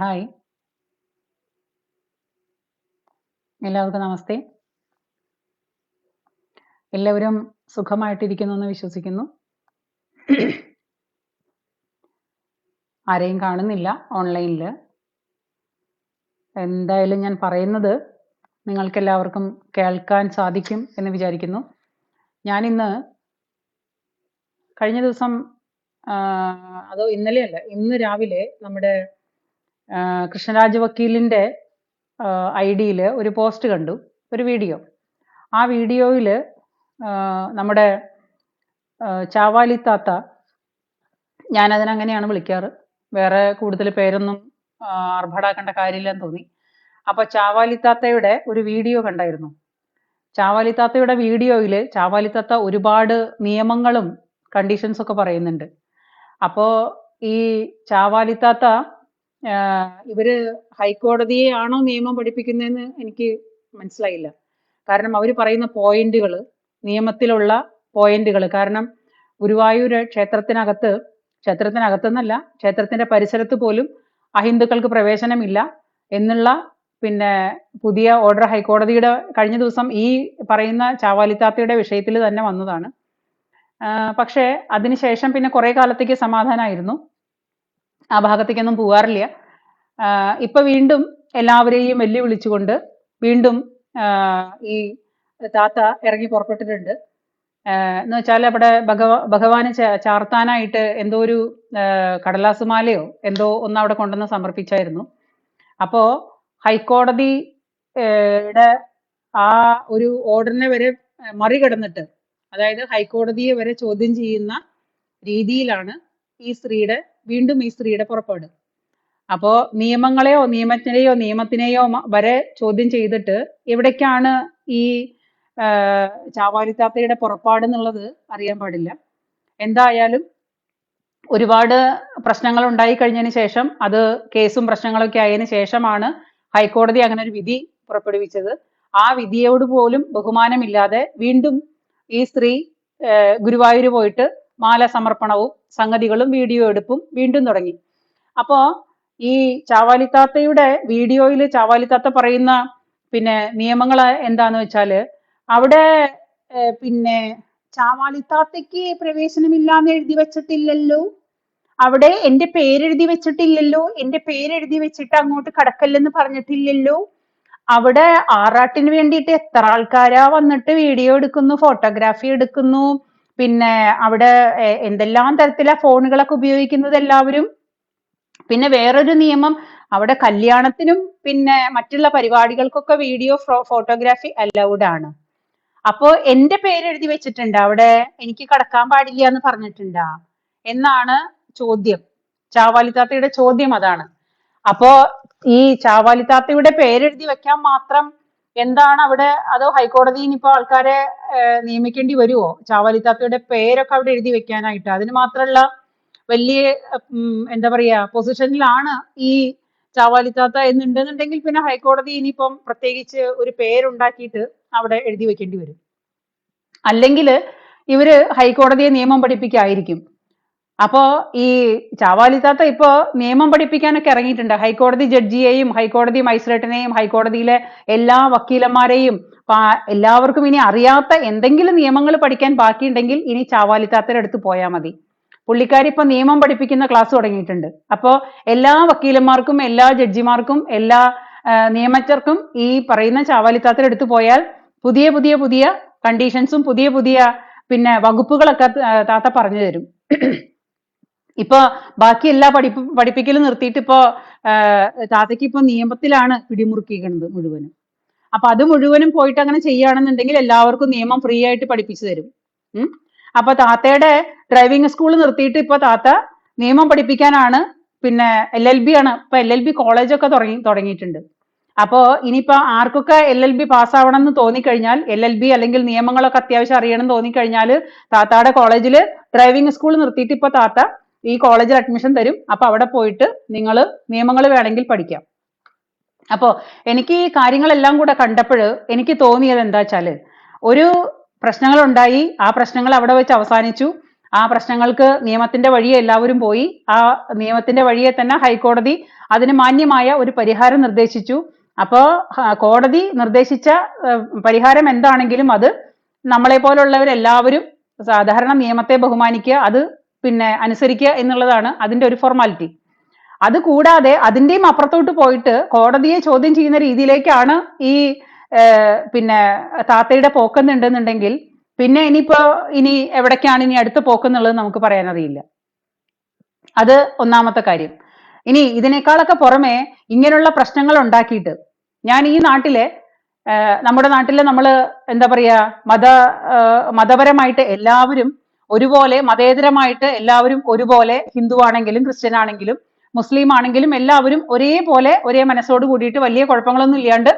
Hi. എല്ലാവർക്കും നമസ്തേ. എല്ലാവരും സുഖമായിട്ടിരിക്കുന്നു എന്ന് വിശ്വസിക്കുന്നു. ആരെയും കാണുന്നില്ല ഓൺലൈനിൽ എന്തായാലും ഞാൻ പറയുന്നത് നിങ്ങൾക്ക് എല്ലാവർക്കും കേൾക്കാൻ സാധിക്കും എന്ന് വിചാരിക്കുന്നു. ഞാനിന്ന് കഴിഞ്ഞ ദിവസം അതോ ഇന്നലെയല്ല ഇന്ന് രാവിലെ നമ്മുടെ കൃഷ്ണരാജ് വക്കീലിന്റെ ഐ ഡിയിൽ ഒരു പോസ്റ്റ് കണ്ടു ഒരു വീഡിയോ. ആ വീഡിയോയിൽ നമ്മുടെ ചാവാലി താത്ത ഞാനതിനങ്ങനെയാണ് വിളിക്കാറ്. വേറെ കൂടുതൽ പേരൊന്നും ആർഭാടാക്കേണ്ട കാര്യമില്ലെന്ന് തോന്നി. അപ്പോൾ ചാവാലി താത്തയുടെ ഒരു വീഡിയോ കണ്ടായിരുന്നു. ചാവാലി താത്തയുടെ വീഡിയോയിൽ ചാവാലി താത്ത ഒരുപാട് നിയമങ്ങളും കണ്ടീഷൻസ് ഒക്കെ പറയുന്നുണ്ട്. അപ്പോൾ ഈ ചാവാലി താത്ത ഇവർ ഹൈക്കോടതിയെ ആണോ നിയമം പഠിപ്പിക്കുന്നതെന്ന് എനിക്ക് മനസ്സിലായില്ല. കാരണം അവർ പറയുന്ന പോയിന്റുകൾ നിയമത്തിലുള്ള പോയിന്റുകൾ കാരണം ഗുരുവായൂർ ക്ഷേത്രത്തിനകത്ത് ക്ഷേത്രത്തിനകത്തെന്നല്ല ക്ഷേത്രത്തിന്റെ പരിസരത്ത് പോലും അഹിന്ദുക്കൾക്ക് പ്രവേശനമില്ല എന്നുള്ള പിന്നെ പുതിയ ഓർഡർ ഹൈക്കോടതിയുടെ കഴിഞ്ഞ ദിവസം ഈ പറയുന്ന ചാവാലിത്താത്തയുടെ വിഷയത്തിൽ തന്നെ വന്നതാണ്. പക്ഷേ അതിനുശേഷം പിന്നെ കുറെ കാലത്തേക്ക് സമാധാനമായിരുന്നു ആ ഭാഗത്തേക്കൊന്നും പോകാറില്ല ഇപ്പൊ വീണ്ടും എല്ലാവരെയും വെല്ലുവിളിച്ചുകൊണ്ട് വീണ്ടും ഈ താത്ത ഇറങ്ങി പുറപ്പെട്ടിട്ടുണ്ട്. എന്ന് വെച്ചാൽ അവിടെ ഭഗവ ഭഗവാന് ചാർത്താനായിട്ട് എന്തോ ഒരു കടലാസുമാലയോ കടലാസ് മാലയോ എന്തോ ഒന്ന് അവിടെ കൊണ്ടുവന്ന് സമർപ്പിച്ചായിരുന്നു. അപ്പോ ഹൈക്കോടതി ആ, ഒരു ഓർഡറിനെ വരെ മറികടന്നിട്ട് അതായത് ഹൈക്കോടതിയെ വരെ ചോദ്യം ചെയ്യുന്ന രീതിയിലാണ് ഈ സ്ത്രീയുടെ വീണ്ടും ഈ സ്ത്രീയുടെ പുറപ്പാട്. അപ്പോ നിയമങ്ങളെയോ നിയമത്തിനെയോ നിയമത്തിനെയോ വരെ ചോദ്യം ചെയ്തിട്ട് എവിടേക്കാണ് ഈ ചാവാലിത്താത്തയുടെ പുറപ്പാട് എന്നുള്ളത് അറിയാൻ പാടില്ല. എന്തായാലും ഒരുപാട് പ്രശ്നങ്ങൾ ഉണ്ടായി കഴിഞ്ഞതിന് ശേഷം അത് കേസും പ്രശ്നങ്ങളൊക്കെ ആയതിനു ശേഷമാണ് ഹൈക്കോടതി അങ്ങനെ ഒരു വിധി പുറപ്പെടുവിച്ചത്. ആ വിധിയോട് പോലും ബഹുമാനമില്ലാതെ വീണ്ടും ഈ സ്ത്രീ ഗുരുവായൂർ പോയിട്ട് മാല സമർപ്പണവും സംഗതികളും വീഡിയോ എടുപ്പും വീണ്ടും തുടങ്ങി. അപ്പോ ഈ ചാവാലിത്താത്തയുടെ വീഡിയോയിൽ ചാവാലിത്താത്ത പറയുന്ന പിന്നെ നിയമങ്ങൾ എന്താന്ന് വെച്ചാൽ അവിടെ പിന്നെ ചാവാലിത്താത്തയ്ക്ക് പ്രവേശനമില്ലാന്ന് എഴുതി വെച്ചിട്ടില്ലല്ലോ. അവിടെ എന്റെ പേരെഴുതി വെച്ചിട്ടില്ലല്ലോ. എന്റെ പേരെഴുതി വെച്ചിട്ട് അങ്ങോട്ട് കടക്കല്ലെന്ന് പറഞ്ഞിട്ടില്ലല്ലോ. അവിടെ ആറാട്ടിന് വേണ്ടിയിട്ട് എത്ര ആൾക്കാരാ വന്നിട്ട് വീഡിയോ എടുക്കുന്നു ഫോട്ടോഗ്രാഫി എടുക്കുന്നു. പിന്നെ അവിടെ എന്തെല്ലാം തരത്തിലാ ഫോണുകളൊക്കെ ഉപയോഗിക്കുന്നത് എല്ലാവരും? പിന്നെ വേറൊരു നിയമം അവിടെ കല്യാണത്തിനും പിന്നെ മറ്റുള്ള പരിപാടികൾക്കൊക്കെ വീഡിയോ ഫോട്ടോഗ്രാഫി അലൗഡ് ആണ്. അപ്പോ എന്റെ പേര് എഴുതി വെച്ചിട്ടുണ്ട്. അവിടെ എനിക്ക് കടക്കാൻ പാടില്ല എന്ന് പറഞ്ഞിട്ടുണ്ടാ. എന്നാണ് ചോദ്യം. ചാവാലിത്താത്തയുടെ ചോദ്യം അതാണ്. അപ്പോ ഈ ചാവാലിത്താത്തയുടെ പേരെഴുതി വെക്കാൻ മാത്രം എന്താണ് അവിടെ അതോ ഹൈക്കോടതി ഇനിയിപ്പോ ആൾക്കാരെ നിയമിക്കേണ്ടി വരുമോ ചാവാലിത്താത്തയുടെ പേരൊക്കെ അവിടെ എഴുതി വെക്കാനായിട്ട്. അതിന് മാത്രമുള്ള വലിയ എന്താ പറയാ പൊസിഷനിലാണ് ഈ ചാവാലിത്താത്ത എന്നുണ്ടെന്നുണ്ടെങ്കിൽ പിന്നെ ഹൈക്കോടതി ഇനിയിപ്പം പ്രത്യേകിച്ച് ഒരു പേരുണ്ടാക്കിയിട്ട് അവിടെ എഴുതി വെക്കേണ്ടി വരും. അല്ലെങ്കിൽ ഇവർ ഹൈക്കോടതിയെ നിയമം പഠിപ്പിക്കായിരിക്കും. അപ്പോ ഈ ചാവാലിത്താത്ത ഇപ്പോ നിയമം പഠിപ്പിക്കാനൊക്കെ ഇറങ്ങിയിട്ടുണ്ട്. ഹൈക്കോടതി ജഡ്ജിയെയും ഹൈക്കോടതി മജിസ്ട്രേറ്റിനെയും ഹൈക്കോടതിയിലെ എല്ലാ വക്കീലന്മാരെയും എല്ലാവർക്കും ഇനി അറിയാത്ത എന്തെങ്കിലും നിയമങ്ങൾ പഠിക്കാൻ ബാക്കിയുണ്ടെങ്കിൽ ഇനി ചാവാലിത്താത്തയുടെ അടുത്ത് പോയാൽ മതി. പുള്ളിക്കാരി ഇപ്പൊ നിയമം പഠിപ്പിക്കുന്ന ക്ലാസ് തുടങ്ങിയിട്ടുണ്ട്. അപ്പോ എല്ലാ വക്കീലന്മാർക്കും എല്ലാ ജഡ്ജിമാർക്കും എല്ലാ നിയമജ്ഞർക്കും ഈ പറയുന്ന ചാവാലിത്താത്തിൽ എടുത്തു പോയാൽ പുതിയ പുതിയ പുതിയ കണ്ടീഷൻസും പുതിയ പുതിയ പിന്നെ വകുപ്പുകളൊക്കെ താത്ത പറഞ്ഞു തരും. ഇപ്പൊ ബാക്കി എല്ലാ പഠിപ്പ് പഠിപ്പിക്കലും നിർത്തിയിട്ട് ഇപ്പോ താത്തയ്ക്ക് ഇപ്പൊ നിയമത്തിലാണ് പിടിമുറുക്കിയിരിക്കുന്നത് മുഴുവനും. അപ്പൊ അത് മുഴുവനും പോയിട്ട് അങ്ങനെ ചെയ്യുകയാണെന്നുണ്ടെങ്കിൽ എല്ലാവർക്കും നിയമം ഫ്രീ ആയിട്ട് പഠിപ്പിച്ചു തരും. അപ്പൊ താത്തയുടെ ഡ്രൈവിംഗ് സ്കൂൾ നിർത്തിയിട്ട് ഇപ്പൊ താത്ത നിയമം പഠിപ്പിക്കാനാണ് പിന്നെ എൽ എൽ ബി ആണ്. ഇപ്പൊ എൽ എൽ ബി കോളേജൊക്കെ തുടങ്ങി തുടങ്ങിയിട്ടുണ്ട്. അപ്പോ ഇനിയിപ്പോ ആർക്കൊക്കെ എൽ എൽ ബി പാസ്സാവണം എന്ന് തോന്നിക്കഴിഞ്ഞാൽ എൽ എൽ ബി അല്ലെങ്കിൽ നിയമങ്ങളൊക്കെ അത്യാവശ്യം അറിയണം തോന്നിക്കഴിഞ്ഞാൽ താത്താടെ കോളേജിൽ ഡ്രൈവിംഗ് സ്കൂൾ നിർത്തിയിട്ട് ഇപ്പൊ താത്ത ഈ കോളേജിൽ അഡ്മിഷൻ തരും. അപ്പൊ അവിടെ പോയിട്ട് നിങ്ങൾ നിയമങ്ങൾ വേണമെങ്കിൽ പഠിക്കാം. അപ്പോ എനിക്ക് ഈ കാര്യങ്ങളെല്ലാം കൂടെ കണ്ടപ്പോൾ എനിക്ക് തോന്നിയത് എന്താ വെച്ചാൽ ഒരു പ്രശ്നങ്ങൾ ഉണ്ടായി ആ പ്രശ്നങ്ങൾ അവിടെ വെച്ച് അവസാനിച്ചു. ആ പ്രശ്നങ്ങൾക്ക് നിയമത്തിന്റെ വഴിയെ എല്ലാവരും പോയി. ആ നിയമത്തിന്റെ വഴിയെ തന്നെ ഹൈക്കോടതി അതിന് മാന്യമായ ഒരു പരിഹാരം നിർദ്ദേശിച്ചു. അപ്പോ കോടതി നിർദ്ദേശിച്ച പരിഹാരം എന്താണെങ്കിലും അത് നമ്മളെ പോലുള്ളവരെല്ലാവരും സാധാരണ നിയമത്തെ ബഹുമാനിക്കുക അത് പിന്നെ അനുസരിക്കുക എന്നുള്ളതാണ് അതിന്റെ ഒരു ഫോർമാലിറ്റി. അത് കൂടാതെ അതിന്റെയും അപ്പുറത്തോട്ട് പോയിട്ട് കോടതിയെ ചോദ്യം ചെയ്യുന്ന രീതിയിലേക്കാണ് ഈ പിന്നെ താത്തയുടെ പോക്കുന്നുണ്ടെന്നുണ്ടെങ്കിൽ പിന്നെ ഇനിയിപ്പോ ഇനി എവിടേക്കാണ് ഇനി അടുത്ത പോക്കെന്നുള്ളത് നമുക്ക് പറയാൻ അറിയില്ല. അത് ഒന്നാമത്തെ കാര്യം. ഇനി ഇതിനേക്കാളൊക്കെ പുറമെ ഇങ്ങനെയുള്ള പ്രശ്നങ്ങൾ ഉണ്ടാക്കിയിട്ട് ഞാൻ ഈ നാട്ടിലെ നമ്മുടെ നാട്ടിലെ നമ്മൾ എന്താ പറയാ മത മതപരമായിട്ട് എല്ലാവരും ഒരുപോലെ മതേതരമായിട്ട് എല്ലാവരും ഒരുപോലെ ഹിന്ദു ആണെങ്കിലും ക്രിസ്ത്യൻ ആണെങ്കിലും മുസ്ലിം ആണെങ്കിലും എല്ലാവരും ഒരേപോലെ ഒരേ മനസ്സോട് കൂടിയിട്ട് വലിയ കുഴപ്പങ്ങളൊന്നും ഇല്ലാണ്ട്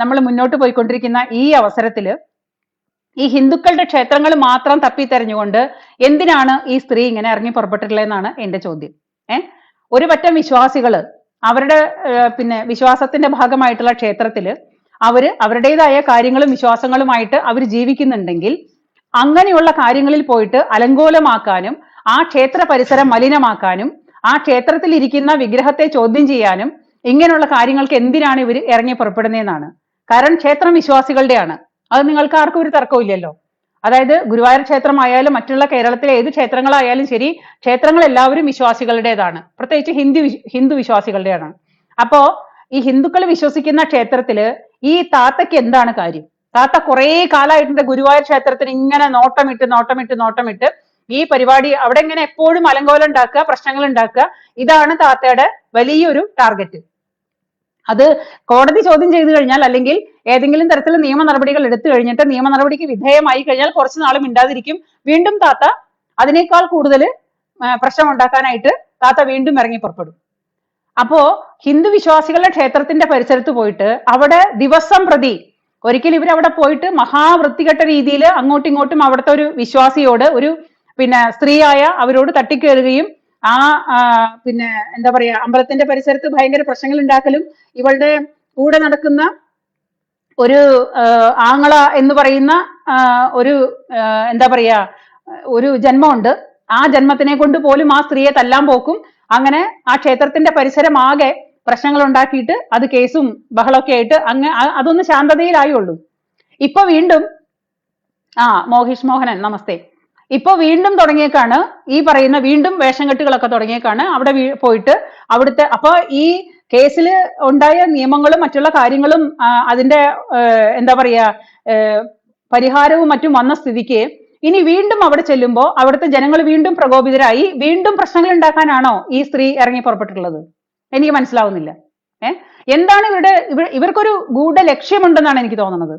നമ്മൾ മുന്നോട്ട് പോയിക്കൊണ്ടിരിക്കുന്ന ഈ അവസരത്തിൽ ഈ ഹിന്ദുക്കളുടെ ക്ഷേത്രങ്ങൾ മാത്രം തപ്പി തെരഞ്ഞുകൊണ്ട് എന്തിനാണ് ഈ സ്ത്രീ ഇങ്ങനെ ഇറങ്ങി പുറപ്പെട്ടിട്ടുള്ളതെന്നാണ് എന്റെ ചോദ്യം. ഏഹ് ഒരു പറ്റം വിശ്വാസികൾ അവരുടെ പിന്നെ വിശ്വാസത്തിന്റെ ഭാഗമായിട്ടുള്ള ക്ഷേത്രത്തിൽ അവർ അവരുടേതായ കാര്യങ്ങളും വിശ്വാസങ്ങളുമായിട്ട് അവർ ജീവിക്കുന്നുണ്ടെങ്കിൽ അങ്ങനെയുള്ള കാര്യങ്ങളിൽ പോയിട്ട് അലങ്കോലമാക്കാനും ആ ക്ഷേത്ര പരിസരം മലിനമാക്കാനും ആ ക്ഷേത്രത്തിൽ ഇരിക്കുന്ന വിഗ്രഹത്തെ ചോദ്യം ചെയ്യാനും ഇങ്ങനെയുള്ള കാര്യങ്ങൾക്ക് എന്തിനാണ് ഇവർ ഇറങ്ങി പുറപ്പെടുന്നതെന്നാണ്. കാരണം ക്ഷേത്രം വിശ്വാസികളുടെയാണ്. അത് നിങ്ങൾക്ക് ആർക്കും ഒരു തർക്കമില്ലല്ലോ അതായത് ഗുരുവായൂർ ക്ഷേത്രമായാലും മറ്റുള്ള കേരളത്തിലെ ഏത് ക്ഷേത്രങ്ങളായാലും ശരി ക്ഷേത്രങ്ങൾ എല്ലാവരും വിശ്വാസികളുടേതാണ്. പ്രത്യേകിച്ച് ഹിന്ദു ഹിന്ദു വിശ്വാസികളുടെയാണ്. അപ്പോ ഈ ഹിന്ദുക്കൾ വിശ്വസിക്കുന്ന ക്ഷേത്രത്തിൽ ഈ താത്തയ്ക്ക് എന്താണ് കാര്യം? താത്ത കുറേ കാലമായിട്ടുണ്ട് ഗുരുവായൂർ ക്ഷേത്രത്തിന് ഇങ്ങനെ നോട്ടമിട്ട് നോട്ടമിട്ട് നോട്ടമിട്ട് ഈ പരിപാടി അവിടെ ഇങ്ങനെ എപ്പോഴും അലങ്കോലം ഉണ്ടാക്കുക പ്രശ്നങ്ങൾ ഉണ്ടാക്കുക. ഇതാണ് താത്തയുടെ വലിയൊരു ടാർഗറ്റ്. അത് കോടതി ചോദ്യം ചെയ്തു കഴിഞ്ഞാൽ അല്ലെങ്കിൽ ഏതെങ്കിലും തരത്തിൽ നിയമ നടപടികൾ എടുത്തു കഴിഞ്ഞിട്ട് നിയമ നടപടിക്ക് വിധേയമായി കഴിഞ്ഞാൽ കുറച്ചു നാളും ഇണ്ടാതിരിക്കും വീണ്ടും താത്ത അതിനേക്കാൾ കൂടുതൽ പ്രശ്നം ഉണ്ടാക്കാനായിട്ട് താത്ത വീണ്ടും ഇറങ്ങി പുറപ്പെടും. അപ്പോ ഹിന്ദു വിശ്വാസികളുടെ ക്ഷേത്രത്തിന്റെ പരിസരത്ത് പോയിട്ട് അവിടെ ദിവസം പ്രതി ഒരിക്കൽ ഇവർ അവിടെ പോയിട്ട് മഹാവൃത്തികെട്ട രീതിയിൽ അങ്ങോട്ടും ഇങ്ങോട്ടും അവിടുത്തെ ഒരു വിശ്വാസിയോട് ഒരു പിന്നെ സ്ത്രീയായ അവരോട് തട്ടിക്കയറുകയും ആ പിന്നെ എന്താ പറയാ അമ്പലത്തിന്റെ പരിസരത്ത് ഭയങ്കര പ്രശ്നങ്ങൾ ഉണ്ടാക്കലും ഇവളുടെ കൂടെ നടക്കുന്ന ഒരു ആങ്ങള എന്ന് പറയുന്ന ഒരു എന്താ പറയാ ഒരു ജന്മമുണ്ട്. ആ ജന്മത്തിനെ കൊണ്ട് പോലും ആ സ്ത്രീയെ തല്ലാൻ പോക്കും. അങ്ങനെ ആ ക്ഷേത്രത്തിന്റെ പരിസരമാകെ പ്രശ്നങ്ങൾ ഉണ്ടാക്കിയിട്ട് അത് കേസും ബഹളമൊക്കെ ആയിട്ട് അങ്ങ് അതൊന്ന് ശാന്തതയിലായുള്ളൂ ഇപ്പൊ വീണ്ടും ആ മോഹിഷ് മോഹനൻ നമസ്തേ. ഇപ്പൊ വീണ്ടും തുടങ്ങിയേക്കാണ്. ഈ പറയുന്ന വീണ്ടും വേഷം കെട്ടുകളൊക്കെ തുടങ്ങിയേക്കാണ്. അവിടെ പോയിട്ട് അവിടുത്തെ അപ്പോൾ ഈ കേസിൽ ഉണ്ടായ നിയമങ്ങളും മറ്റുള്ള കാര്യങ്ങളും അതിന്റെ എന്താ പറയാ പരിഹാരവും മറ്റും വന്ന സ്ഥിതിക്ക് ഇനി വീണ്ടും അവിടെ ചെല്ലുമ്പോൾ അവിടുത്തെ ജനങ്ങൾ വീണ്ടും പ്രകോപിതരായി വീണ്ടും പ്രശ്നങ്ങൾ ഉണ്ടാക്കാനാണോ ഈ സ്ത്രീ ഇറങ്ങി പുറപ്പെട്ടിട്ടുള്ളത്? എനിക്ക് മനസ്സിലാവുന്നില്ല. ഏ? എന്താണ് ഇവരുടെ ഇവ- ഇവർക്കൊരു ഗൂഢ ലക്ഷ്യമുണ്ടെന്നാണ് എനിക്ക് തോന്നുന്നത്.